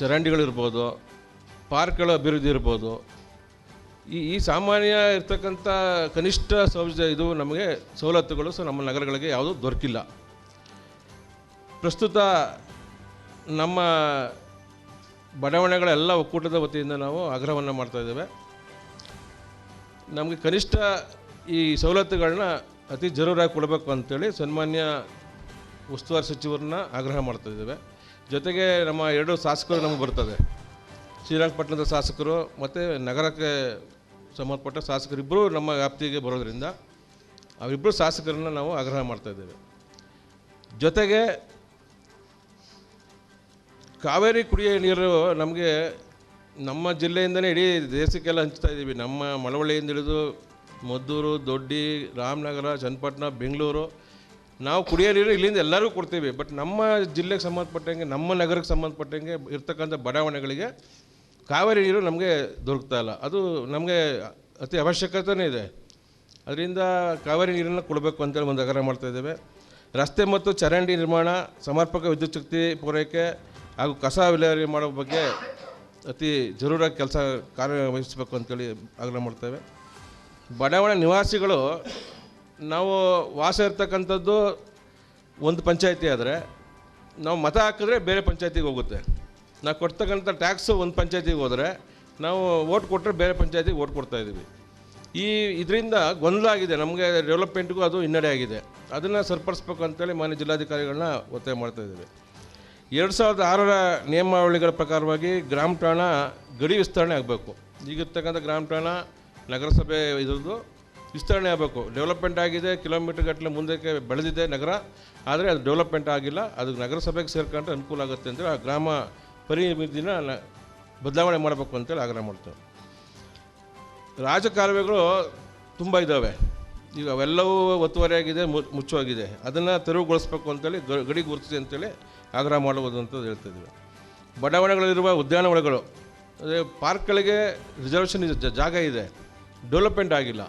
ಚರಂಡಿಗಳಿರ್ಬೋದು, ಪಾರ್ಕ್ಗಳ ಅಭಿವೃದ್ಧಿ ಇರ್ಬೋದು ಈ ಈ ಸಾಮಾನ್ಯ ಇರ್ತಕ್ಕಂಥ ಕನಿಷ್ಠ ಸೌಜ ಇದು ನಮಗೆ ಸವಲತ್ತುಗಳು ಸೊ ನಮ್ಮ ನಗರಗಳಿಗೆ ಯಾವುದೂ ದೊರಕಿಲ್ಲ. ಪ್ರಸ್ತುತ ನಮ್ಮ ಬಡಾವಣೆಗಳ ಎಲ್ಲ ಒಕ್ಕೂಟದ ವತಿಯಿಂದ ನಾವು ಆಗ್ರಹವನ್ನು ಮಾಡ್ತಾಯಿದ್ದೇವೆ ನಮಗೆ ಕನಿಷ್ಠ ಈ ಸವಲತ್ತುಗಳನ್ನ ಅತಿ ಜರೂರಾಗಿ ಕೊಡಬೇಕು ಅಂತೇಳಿ ಸನ್ಮಾನ್ಯ ಉಸ್ತುವಾರಿ ಸಚಿವರನ್ನ ಆಗ್ರಹ ಮಾಡ್ತಾಯಿದ್ದೇವೆ ಜೊತೆಗೆ ನಮ್ಮ ಎರಡು ಶಾಸಕರು ನಮಗೆ ಬರ್ತದೆ. ಶ್ರೀರಂಗಪಟ್ಟಣದ ಶಾಸಕರು ಮತ್ತು ನಗರಕ್ಕೆ ಸಂಬಂಧಪಟ್ಟ ಶಾಸಕರಿಬ್ಬರು ನಮ್ಮ ವ್ಯಾಪ್ತಿಗೆ ಬರೋದರಿಂದ ಅವರಿಬ್ಬರು ಶಾಸಕರನ್ನ ನಾವು ಆಗ್ರಹ ಮಾಡ್ತಾಯಿದ್ದೇವೆ ಜೊತೆಗೆ ಕಾವೇರಿ ಕುಡಿಯೋ ನೀರು ನಮಗೆ ನಮ್ಮ ಜಿಲ್ಲೆಯಿಂದಲೇ ಇಡೀ ದೇಶಕ್ಕೆಲ್ಲ ಹಂಚ್ತಾ ಇದ್ದೀವಿ. ನಮ್ಮ ಮಳವಳ್ಳಿಯಿಂದ ಹಿಡಿದು ಮದ್ದೂರು, ದೊಡ್ಡಿ, ರಾಮನಗರ, ಚನ್ನಪಟ್ಟಣ, ಬೆಂಗಳೂರು ನಾವು ಕುಡಿಯೋ ನೀರು ಇಲ್ಲಿಂದ ಎಲ್ಲರಿಗೂ ಕೊಡ್ತೀವಿ. ಬಟ್ ನಮ್ಮ ಜಿಲ್ಲೆಗೆ ಸಂಬಂಧಪಟ್ಟಂಗೆ, ನಮ್ಮ ನಗರಕ್ಕೆ ಸಂಬಂಧಪಟ್ಟಂಗೆ ಇರ್ತಕ್ಕಂಥ ಬಡಾವಣೆಗಳಿಗೆ ಕಾವೇರಿ ನೀರು ನಮಗೆ ದೊರಕ್ತಾ ಇಲ್ಲ. ಅದು ನಮಗೆ ಅತಿ ಅವಶ್ಯಕತೆಯೇ ಇದೆ. ಅದರಿಂದ ಕಾವೇರಿ ನೀರನ್ನು ಕೊಡಬೇಕು ಅಂತೇಳಿ ಒಂದು ಆಗ್ರಹ ಮಾಡ್ತಾಯಿದ್ದೇವೆ ರಸ್ತೆ ಮತ್ತು ಚರಂಡಿ ನಿರ್ಮಾಣ, ಸಮರ್ಪಕ ವಿದ್ಯುತ್ ಶಕ್ತಿ ಪೂರೈಕೆ ಹಾಗೂ ಕಸ ವಿಲೇವಾರಿ ಮಾಡೋ ಬಗ್ಗೆ ಅತಿ ಜರೂರಾಗಿ ಕೆಲಸ ಕಾರ್ಯವಹಿಸಬೇಕು ಅಂತೇಳಿ ಆಗ್ರಹ ಮಾಡ್ತೇವೆ ಬಡಾವಣೆ ನಿವಾಸಿಗಳು, ನಾವು ವಾಸ ಇರ್ತಕ್ಕಂಥದ್ದು ಒಂದು ಪಂಚಾಯಿತಿ ಆದರೆ ನಾವು ಮತ ಹಾಕಿದ್ರೆ ಬೇರೆ ಪಂಚಾಯತಿಗೆ ಹೋಗುತ್ತೆ. ನಾವು ಕೊಡ್ತಕ್ಕಂಥ ಟ್ಯಾಕ್ಸು ಒಂದು ಪಂಚಾಯತಿಗೆ ಹೋದರೆ ನಾವು ಓಟ್ ಕೊಟ್ಟರೆ ಬೇರೆ ಪಂಚಾಯತಿಗೆ ಓಟ್ ಕೊಡ್ತಾಯಿದ್ದೀವಿ ಈ ಇದರಿಂದ ಗೊಂದಲ ಆಗಿದೆ. ನಮಗೆ ಡೆವಲಪ್ಮೆಂಟ್ಗೂ ಅದು ಹಿನ್ನಡೆ ಆಗಿದೆ. ಅದನ್ನು ಸರಿಪಡಿಸ್ಬೇಕು ಅಂತೇಳಿ ಮಾನ್ಯ ಜಿಲ್ಲಾಧಿಕಾರಿಗಳನ್ನ ಒತ್ತಾಯ ಮಾಡ್ತಾ ಇದ್ದೀವಿ. ಎರಡು ಸಾವಿರದ ಆರರ ನಿಯಮಾವಳಿಗಳ ಪ್ರಕಾರವಾಗಿ ಗ್ರಾಮ ಠಾಣ ಗಡಿ ವಿಸ್ತರಣೆ ಆಗಬೇಕು. ಈಗಿರ್ತಕ್ಕಂಥ ಗ್ರಾಮ ಠಾಣ ನಗರಸಭೆ ಇದ್ರದ್ದು ವಿಸ್ತರಣೆ ಆಗಬೇಕು. ಡೆವಲಪ್ಮೆಂಟ್ ಆಗಿದೆ ಕಿಲೋಮೀಟರ್ ಗಟ್ಟಲೆ ಮುಂದಕ್ಕೆ ಬೆಳೆದಿದೆ ನಗರ. ಆದರೆ ಅದು ಡೆವಲಪ್ಮೆಂಟ್ ಆಗಿಲ್ಲ. ಅದು ನಗರಸಭೆಗೆ ಸೇರ್ಕೊಂಡ್ರೆ ಅನುಕೂಲ ಆಗುತ್ತೆ ಅಂದರೆ ಆ ಗ್ರಾಮ ಪರಿಮಿತಿನ ಬದಲಾವಣೆ ಮಾಡಬೇಕು ಅಂತೇಳಿ ಆಗ್ರಹ ಮಾಡ್ತೇವೆ. ರಾಜಕಾಲುವೆಗಳು ತುಂಬ ಇದ್ದಾವೆ ಈಗ ಅವೆಲ್ಲವೂ ಒತ್ತುವರಿಯಾಗಿದೆ ಮು ಮುಚ್ಚುವಾಗಿದೆ. ಅದನ್ನು ತೆರವುಗೊಳಿಸ್ಬೇಕು ಅಂತೇಳಿ ಗಡಿ ಗುರುತಿಸಿ ಅಂತೇಳಿ ಆಗ್ರಹ ಮಾಡುವುದು ಅಂತ ಹೇಳ್ತಿದ್ವಿ ಬಡಾವಣೆಗಳಲ್ಲಿರುವ ಉದ್ಯಾನವನಗಳು, ಅದೇ ಪಾರ್ಕ್ಗಳಿಗೆ ರಿಸರ್ವೇಷನ್ ಜಾಗ ಇದೆ. ಡೆವಲಪ್ಮೆಂಟ್ ಆಗಿಲ್ಲ.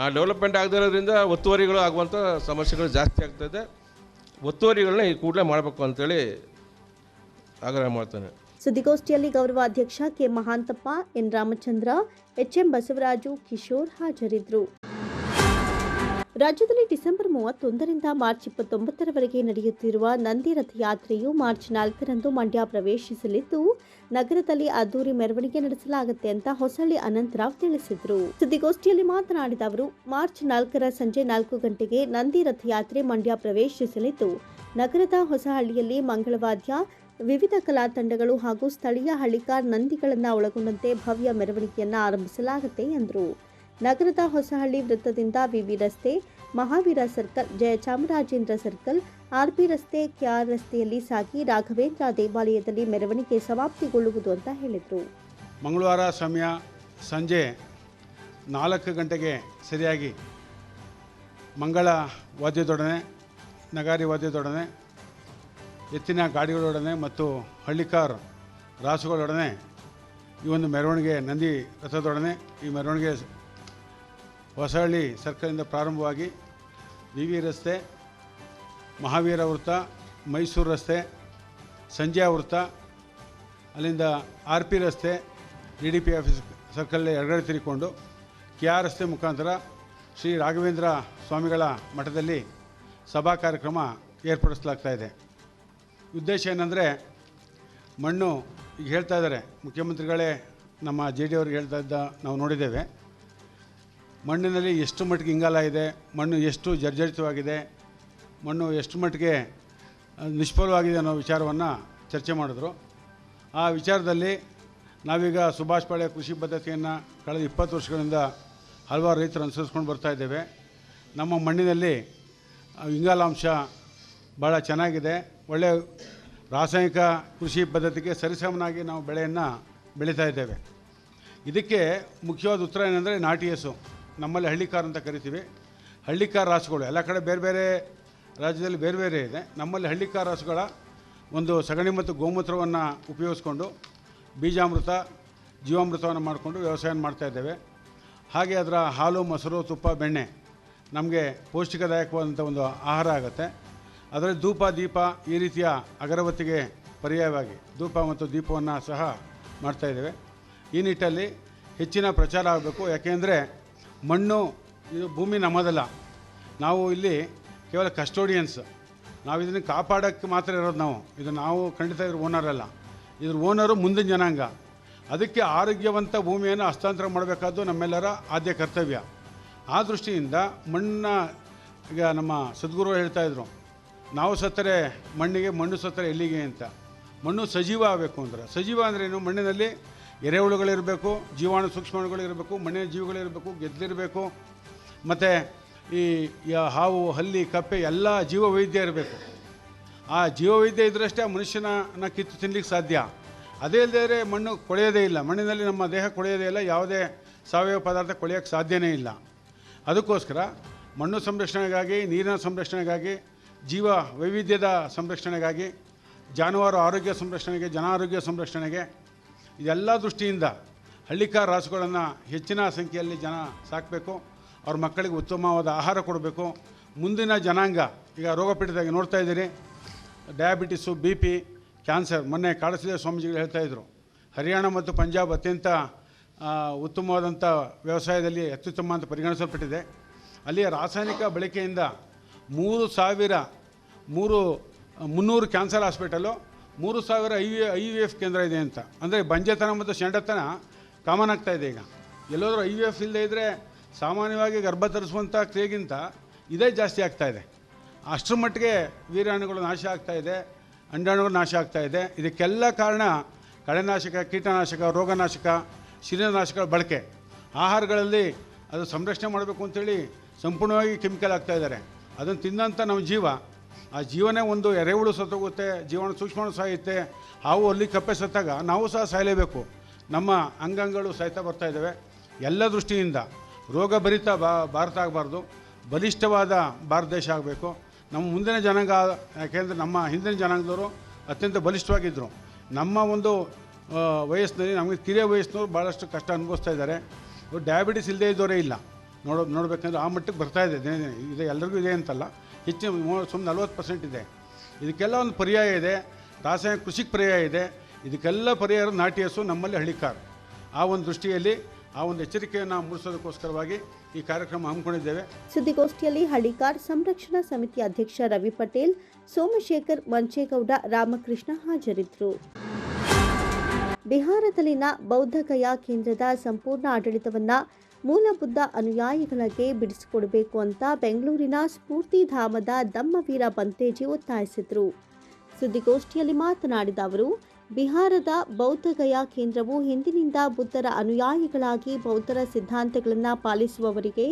ಆ ಡೆವಲಪ್ಮೆಂಟ್ ಆಗದಿರೋದ್ರಿಂದ ಒತ್ತುವರಿಗಳು ಆಗುವಂಥ ಸಮಸ್ಯೆಗಳು ಜಾಸ್ತಿ ಆಗ್ತಾಯಿದೆ ಒತ್ತುವರಿಗಳನ್ನ ಈ ಕೂಡಲೇ ಮಾಡಬೇಕು ಅಂತೇಳಿ ಆಗ್ರಹ ಮಾಡ್ತಾನೆ. ಸುದ್ದಿಗೋಷ್ಠಿಯಲ್ಲಿ ಗೌರವಾಧ್ಯಕ್ಷ K Mahantappa, N Ramachandra, H M Basavaraju, Kishore ಹಾಜರಿದ್ದರು. ರಾಜ್ಯದಲ್ಲಿ ಡಿಸೆಂಬರ್ ಮೂವತ್ತೊಂದರಿಂದ ಮಾರ್ಚ್ ಇಪ್ಪತ್ತೊಂಬತ್ತರವರೆಗೆ ನಡೆಯುತ್ತಿರುವ ನಂದಿ ರಥಯಾತ್ರೆಯು ಮಾರ್ಚ್ ನಾಲ್ಕರಂದು ಮಂಡ್ಯ ಪ್ರವೇಶಿಸಲಿದ್ದು, ನಗರದಲ್ಲಿ ಅದ್ದೂರಿ ಮೆರವಣಿಗೆ ನಡೆಸಲಾಗುತ್ತೆ ಅಂತ ಹೊಸಳ್ಳಿ ಅನಂತರಾವ್ ತಿಳಿಸಿದರು. ಸುದ್ದಿಗೋಷ್ಠಿಯಲ್ಲಿ ಮಾತನಾಡಿದ ಅವರು, ಮಾರ್ಚ್ ನಾಲ್ಕರ ಸಂಜೆ ನಾಲ್ಕು ಗಂಟೆಗೆ ನಂದಿ ರಥಯಾತ್ರೆ ಮಂಡ್ಯ ಪ್ರವೇಶಿಸಲಿದ್ದು, ನಗರದ ಹೊಸಹಳ್ಳಿಯಲ್ಲಿ ಮಂಗಳವಾದ್ಯ ವಿವಿಧ ಕಲಾ ತಂಡಗಳು ಹಾಗೂ ಸ್ಥಳೀಯ ಹಳ್ಳಿಕಾರ್ ನಂದಿಗಳನ್ನು ಒಳಗೊಂಡಂತೆ ಭವ್ಯ ಮೆರವಣಿಗೆಯನ್ನು ಆರಂಭಿಸಲಾಗುತ್ತೆ ಎಂದರು. ನಗರದ ಹೊಸಹಳ್ಳಿ ವೃತ್ತದಿಂದ ವಿವಿ ರಸ್ತೆ, Mahaveera circle Jayachamarajendra circle R P ರಸ್ತೆ, ಕೆಆರ್ ರಸ್ತೆಯಲ್ಲಿ ಸಾಗಿ ರಾಘವೇಂದ್ರ ದೇವಾಲಯದಲ್ಲಿ ಮೆರವಣಿಗೆ ಸಮಾಪ್ತಿಗೊಳ್ಳುವುದು ಅಂತ ಹೇಳಿದರು. ಮಂಗಳವಾರ ಸಮಯ ಸಂಜೆ ನಾಲ್ಕು ಗಂಟೆಗೆ ಸರಿಯಾಗಿ ಮಂಗಳ ವಾದ್ಯದೊಡನೆ, ನಗಾರಿ ವಾದ್ಯದೊಡನೆ ಎತ್ತಿನ ಗಾಡಿಗಳೊಡನೆ ಮತ್ತು ಹಳ್ಳಿಕಾರ್ ರಾಸುಗಳೊಡನೆ ಈ ಒಂದು ಮೆರವಣಿಗೆ, ನಂದಿ ರಥದೊಡನೆ ಈ ಮೆರವಣಿಗೆ ಹೊಸಹಳ್ಳಿ ಸರ್ಕಲಿಂದ ಪ್ರಾರಂಭವಾಗಿ ವಿ ವಿ ರಸ್ತೆ, ಮಹಾವೀರ ವೃತ್ತ, ಮೈಸೂರು ರಸ್ತೆ, ಸಂಜಯ ವೃತ್ತ, ಅಲ್ಲಿಂದ ಆರ್ ಪಿ ರಸ್ತೆ, ಡಿ ಡಿ ಪಿ ಆಫೀಸ್ ಸರ್ಕಲ್ಲೇ ಎಡಗಡೆ ತಿರುಗಿಕೊಂಡು ಕೆ ಆರ್ ರಸ್ತೆ ಮುಖಾಂತರ ಶ್ರೀ ರಾಘವೇಂದ್ರ ಸ್ವಾಮಿಗಳ ಮಠದಲ್ಲಿ ಸಭಾ ಕಾರ್ಯಕ್ರಮ ಏರ್ಪಡಿಸಲಾಗ್ತಾ ಇದೆ. ಉದ್ದೇಶ ಏನಂದರೆ, ಮಣ್ಣು ಈಗ ಹೇಳ್ತಾ ಇದ್ದಾರೆ, ಮುಖ್ಯಮಂತ್ರಿಗಳೇ ನಮ್ಮ ಜೆ ಡಿ ಅವ್ರಿಗೆ ಹೇಳ್ತಾ ಇದ್ದ ನಾವು ನೋಡಿದ್ದೇವೆ. ಮಣ್ಣಿನಲ್ಲಿ ಎಷ್ಟು ಮಟ್ಟಿಗೆ ಇಂಗಾಲ ಇದೆ, ಮಣ್ಣು ಎಷ್ಟು ಜರ್ಜರಿತವಾಗಿದೆ, ಮಣ್ಣು ಎಷ್ಟು ಮಟ್ಟಿಗೆ ನಿಷ್ಫಲವಾಗಿದೆ ಅನ್ನೋ ವಿಚಾರವನ್ನು ಚರ್ಚೆ ಮಾಡಿದ್ರು. ಆ ವಿಚಾರದಲ್ಲಿ ನಾವೀಗ ಸುಭಾಷ್ ಪಾಳೆ ಕೃಷಿ ಪದ್ಧತಿಯನ್ನು ಕಳೆದ ಇಪ್ಪತ್ತು ವರ್ಷಗಳಿಂದ ಹಲವಾರು ರೈತರು ಅನುಸರಿಸ್ಕೊಂಡು ಬರ್ತಾ ಇದ್ದೇವೆ. ನಮ್ಮ ಮಣ್ಣಿನಲ್ಲಿ ಇಂಗಾಲಾಂಶ ಭಾಳ ಚೆನ್ನಾಗಿದೆ. ಒಳ್ಳೆಯ ರಾಸಾಯನಿಕ ಕೃಷಿ ಪದ್ಧತಿಗೆ ಸರಿಸಮನಾಗಿ ನಾವು ಬೆಳೆಯನ್ನು ಬೆಳೀತಾ ಇದ್ದೇವೆ. ಇದಕ್ಕೆ ಮುಖ್ಯವಾದ ಉತ್ತರ ಏನಂದರೆ ನಾಟಿ ಹಸು. ನಮ್ಮಲ್ಲಿ ಹಳ್ಳಿಕಾರ್ ಅಂತ ಕರಿತೀವಿ. ಹಳ್ಳಿಕಾರ್ ರಾಸುಗಳು, ಎಲ್ಲ ಕಡೆ ಬೇರೆ ಬೇರೆ ರಾಜ್ಯದಲ್ಲಿ ಬೇರೆ ಬೇರೆ ಇದೆ. ನಮ್ಮಲ್ಲಿ ಹಳ್ಳಿಕಾರ್ ರಾಸುಗಳ ಒಂದು ಸಗಣಿ ಮತ್ತು ಗೋಮೂತ್ರವನ್ನು ಉಪಯೋಗಿಸ್ಕೊಂಡು ಬೀಜಾಮೃತ, ಜೀವಾಮೃತವನ್ನು ಮಾಡಿಕೊಂಡು ವ್ಯವಸಾಯ ಮಾಡ್ತಾ ಇದ್ದೇವೆ. ಹಾಗೆ ಅದರ ಹಾಲು, ಮೊಸರು, ತುಪ್ಪ, ಬೆಣ್ಣೆ ನಮಗೆ ಪೌಷ್ಟಿಕದಾಯಕವಾದಂಥ ಒಂದು ಆಹಾರ ಆಗುತ್ತೆ. ಅದರಲ್ಲಿ ಧೂಪ, ದೀಪ ಈ ರೀತಿಯ ಅಗರಬತ್ತಿಗೆ ಪರ್ಯಾಯವಾಗಿ ಧೂಪ ಮತ್ತು ದೀಪವನ್ನು ಸಹ ಮಾಡ್ತಾಯಿದ್ದೇವೆ ಈ ನಿಟ್ಟಲ್ಲಿ ಹೆಚ್ಚಿನ ಪ್ರಚಾರ ಆಗಬೇಕು. ಯಾಕೆಂದರೆ ಮಣ್ಣು ಇದು ಭೂಮಿ ನಮ್ಮದಲ್ಲ. ನಾವು ಇಲ್ಲಿ ಕೇವಲ ಕಸ್ಟೋಡಿಯನ್ಸ್ ನಾವು ಇದನ್ನು ಕಾಪಾಡೋಕ್ಕೆ ಮಾತ್ರ ಇರೋದು ನಾವು. ಇದು ನಾವು ಖಂಡಿತ ಇದ್ರ ಓನರ್ ಅಲ್ಲ. ಇದ್ರ ಓನರು ಮುಂದಿನ ಜನಾಂಗ. ಅದಕ್ಕೆ ಆರೋಗ್ಯವಂತ ಭೂಮಿಯನ್ನು ಹಸ್ತಾಂತರ ಮಾಡಬೇಕಾದ್ದು ನಮ್ಮೆಲ್ಲರ ಆದ್ಯ ಕರ್ತವ್ಯ. ಆ ದೃಷ್ಟಿಯಿಂದ ಮಣ್ಣ, ಈಗ ನಮ್ಮ ಸದ್ಗುರು ಹೇಳ್ತಾ ಇದ್ರು ನಾವು ಸತ್ತರೆ ಮಣ್ಣಿಗೆ, ಮಣ್ಣು ಸತ್ತರೆ ಎಲ್ಲಿಗೆ ಅಂತ. ಮಣ್ಣು ಸಜೀವ ಆಗಬೇಕು ಅಂದ್ರೆ. ಸಜೀವ ಅಂದ್ರೇನು ಮಣ್ಣಿನಲ್ಲಿ ಎರೆಹುಳುಗಳಿರಬೇಕು, ಜೀವಾಣು ಸೂಕ್ಷ್ಮಾಣುಗಳಿರಬೇಕು, ಮಣ್ಣಿನ ಜೀವಿಗಳಿರಬೇಕು ಗೆದ್ದಲಿರಬೇಕು ಮತ್ತು ಈ ಹಾವು, ಹಲ್ಲಿ, ಕಪ್ಪೆ ಎಲ್ಲ ಜೀವವೈದ್ಯ ಇರಬೇಕು. ಆ ಜೀವವೈದ್ಯ ಇದ್ರಷ್ಟೇ ಮನುಷ್ಯನ ಕಿತ್ತು ತಿನ್ನಲಿಕ್ಕೆ ಸಾಧ್ಯ. ಅದೇ ಇಲ್ಲದೇ ಮಣ್ಣು ಕೊಳೆಯೋದೇ ಇಲ್ಲ. ಮಣ್ಣಿನಲ್ಲಿ ನಮ್ಮ ದೇಹ ಕೊಳೆಯೋದೇ ಇಲ್ಲ. ಯಾವುದೇ ಸಾವಯವ ಪದಾರ್ಥ ಕೊಳೆಯೋಕ್ಕೆ ಸಾಧ್ಯವೇ ಇಲ್ಲ. ಅದಕ್ಕೋಸ್ಕರ ಮಣ್ಣು ಸಂರಕ್ಷಣೆಗಾಗಿ, ನೀರಿನ ಸಂರಕ್ಷಣೆಗಾಗಿ ಜೀವ ವೈವಿಧ್ಯದ ಸಂರಕ್ಷಣೆಗಾಗಿ, ಜಾನುವಾರು ಆರೋಗ್ಯ ಸಂರಕ್ಷಣೆಗೆ ಜನ ಆರೋಗ್ಯ ಸಂರಕ್ಷಣೆಗೆ, ಇದೆಲ್ಲ ದೃಷ್ಟಿಯಿಂದ ಹಳ್ಳಿಕಾರ ರಾಸುಗಳನ್ನು ಹೆಚ್ಚಿನ ಸಂಖ್ಯೆಯಲ್ಲಿ ಜನ ಸಾಕಬೇಕು, ಅವ್ರ ಮಕ್ಕಳಿಗೆ ಉತ್ತಮವಾದ ಆಹಾರ ಕೊಡಬೇಕು. ಮುಂದಿನ ಜನಾಂಗ, ಈಗ ರೋಗಪೀಡಿತಾಗಿ ನೋಡ್ತಾ ಇದ್ದೀರಿ. ಡಯಾಬಿಟಿಸು ಬಿ ಪಿ ಕ್ಯಾನ್ಸರ್ ಮೊನ್ನೆ ಕಾಡಸಿದ ಸ್ವಾಮೀಜಿಗಳು ಹೇಳ್ತಾಯಿದ್ರು ಹರಿಯಾಣ ಮತ್ತು ಪಂಜಾಬ್ ಅತ್ಯಂತ ಉತ್ತಮವಾದಂಥ ವ್ಯವಸಾಯದಲ್ಲಿ ಅತ್ಯುತ್ತಮ ಅಂತ ಪರಿಗಣಿಸಲ್ಪಟ್ಟಿದೆ. ಅಲ್ಲಿಯ ರಾಸಾಯನಿಕ ಬಳಕೆಯಿಂದ ಮೂರು ಸಾವಿರ, ಮೂರು ಮುನ್ನೂರು ಕ್ಯಾನ್ಸರ್ ಹಾಸ್ಪಿಟಲು, ಮೂರು ಸಾವಿರ I V I V F ಕೇಂದ್ರ ಇದೆ ಅಂತ. ಅಂದರೆ ಬಂಜೆತನ ಮತ್ತು ಶೆಂಡತನ ಕಾಮನ್ ಆಗ್ತಾ ಇದೆ ಈಗ. ಎಲ್ಲೋದ್ರೂ ಐ ವಿ ಎಫ್ ಇಲ್ಲದೆ ಇದ್ದರೆ ಸಾಮಾನ್ಯವಾಗಿ ಗರ್ಭ ತರಿಸುವಂಥ ಕ್ರಿಯೆಗಿಂತ ಇದೇ ಜಾಸ್ತಿ ಆಗ್ತಾ ಇದೆ. ಅಷ್ಟರ ಮಟ್ಟಿಗೆ ವೀರಾಣುಗಳು ನಾಶ ಆಗ್ತಾ ಇದೆ, ಅಂಡಾಣುಗಳು ನಾಶ ಆಗ್ತಾ ಇದೆ. ಇದಕ್ಕೆಲ್ಲ ಕಾರಣ ಕಳೆನಾಶಕ, ಕೀಟನಾಶಕ, ರೋಗನಾಶಕ ಶಿಲೀನಾಶಕಗಳ ಬಳಕೆ. ಆಹಾರಗಳಲ್ಲಿ ಅದು ಸಂರಕ್ಷಣೆ ಮಾಡಬೇಕು ಅಂತೇಳಿ ಸಂಪೂರ್ಣವಾಗಿ ಕೆಮಿಕಲ್ ಆಗ್ತಾ ಇದ್ದಾರೆ. ಅದನ್ನು ತಿನ್ನಂಥ ನಮ್ಮ ಜೀವ. ಆ ಜೀವನೇ ಒಂದು ಎರೆಹುಳು ಸತ್ತೋಗುತ್ತೆ ಜೀವನ ಸೂಕ್ಷ್ಮಣ ಸಾಯುತ್ತೆ ಹಾವು ಅಲ್ಲಿ ಕಪ್ಪೆ ಸತ್ತಾಗ ನಾವು ಸಹ ಸಾಯಲೇಬೇಕು. ನಮ್ಮ ಅಂಗಾಂಗಗಳು ಸಹಿತ ಬರ್ತಾ ಇದ್ದಾವೆ. ಎಲ್ಲ ದೃಷ್ಟಿಯಿಂದ ರೋಗ ಭರಿತ ಬಾ, ಭಾರತ ಆಗಬಾರ್ದು. ಬಲಿಷ್ಠವಾದ ಭಾರತ ದೇಶ ಆಗಬೇಕು. ನಮ್ಮ ಮುಂದಿನ ಜನಾಂಗ, ಯಾಕೆಂದರೆ ನಮ್ಮ ಹಿಂದಿನ ಜನಾಂಗದವರು ಅತ್ಯಂತ ಬಲಿಷ್ಠವಾಗಿದ್ದರು ನಮ್ಮ ಒಂದು ವಯಸ್ಸಿನಲ್ಲಿ ನಮಗೆ ಕಿರಿಯ ವಯಸ್ಸಿನವ್ರು ಭಾಳಷ್ಟು ಕಷ್ಟ ಅನುಭವಿಸ್ತಾ ಇದ್ದಾರೆ. ಡಯಾಬಿಟಿಸ್ ಇಲ್ಲದೇ ಇದ್ದವರೇ ಇಲ್ಲ. ನೋಡೋ ನೋಡಬೇಕಂದ್ರೆ ಆ ಮಟ್ಟಕ್ಕೆ ಬರ್ತಾ ಇದೆ ದಿನೇ ದಿನ. ಇದೆ ಎಲ್ಲರಿಗೂ ಇದೆ ಅಂತಲ್ಲ. ಹೆಚ್ಚಿನ ಸುಮ್ಮನೆ ನಲ್ವತ್ತು ಪರ್ಸೆಂಟ್ ಇದೆ. ಇದಕ್ಕೆಲ್ಲ ಒಂದು ಪರ್ಯಾಯ ಇದೆ. ರಾಸಾಯನಿಕ ಕೃಷಿಗೆ ಪರ್ಯಾಯ ಇದೆ. ಇದಕ್ಕೆಲ್ಲ ಪರ್ಯಾಯ ನಾಟಿ ಹಸು ನಮ್ಮಲ್ಲಿ ಹಳ್ಳಿಕಾರ್ ಆ ಒಂದು ದೃಷ್ಟಿಯಲ್ಲಿ, ಆ ಒಂದು ಎಚ್ಚರಿಕೆಯನ್ನು ಮೂಡಿಸೋದಕ್ಕೋಸ್ಕರವಾಗಿ ಈ ಕಾರ್ಯಕ್ರಮ ಹಮ್ಮಿಕೊಂಡಿದ್ದೇವೆ. ಸುದ್ದಿಗೋಷ್ಠಿಯಲ್ಲಿ ಹಳ್ಳಿಕಾರ್ ಸಂರಕ್ಷಣಾ ಸಮಿತಿ ಅಧ್ಯಕ್ಷ ರವಿ ಪಟೇಲ್, ಸೋಮಶೇಖರ್ ಮಂಚೇಗೌಡ, ರಾಮಕೃಷ್ಣ ಹಾಜರಿದ್ದರು ಬಿಹಾರದಲ್ಲಿನ ಬೌದ್ಧಗಯಾ ಕೇಂದ್ರದ ಸಂಪೂರ್ಣ ಆಡಳಿತವನ್ನ ಮೂಲಬುದ್ಧ ಅನುಯಾಯಿಗಳಿಗೆ ಬಿಡಿಸಿಕೊಡಬೇಕು ಅಂತ ಬೆಂಗಳೂರಿನ ಸ್ಫೂರ್ತಿಧಾಮದ ದಮ್ಮವೀರ ಬಂತೇಜಿ ಒತ್ತಾಯಿಸಿದರು. ಸುದ್ದಿಗೋಷ್ಠಿಯಲ್ಲಿ ಮಾತನಾಡಿದ ಅವರು, ಬಿಹಾರದ ಬೌದ್ಧಗಯಾ ಕೇಂದ್ರವು ಹಿಂದಿನಿಂದ ಬುದ್ಧರ ಅನುಯಾಯಿಗಳಾಗಿ ಬೌದ್ಧರ ಸಿದ್ಧಾಂತಗಳನ್ನು ಪಾಲಿಸುವವರಿಗೆ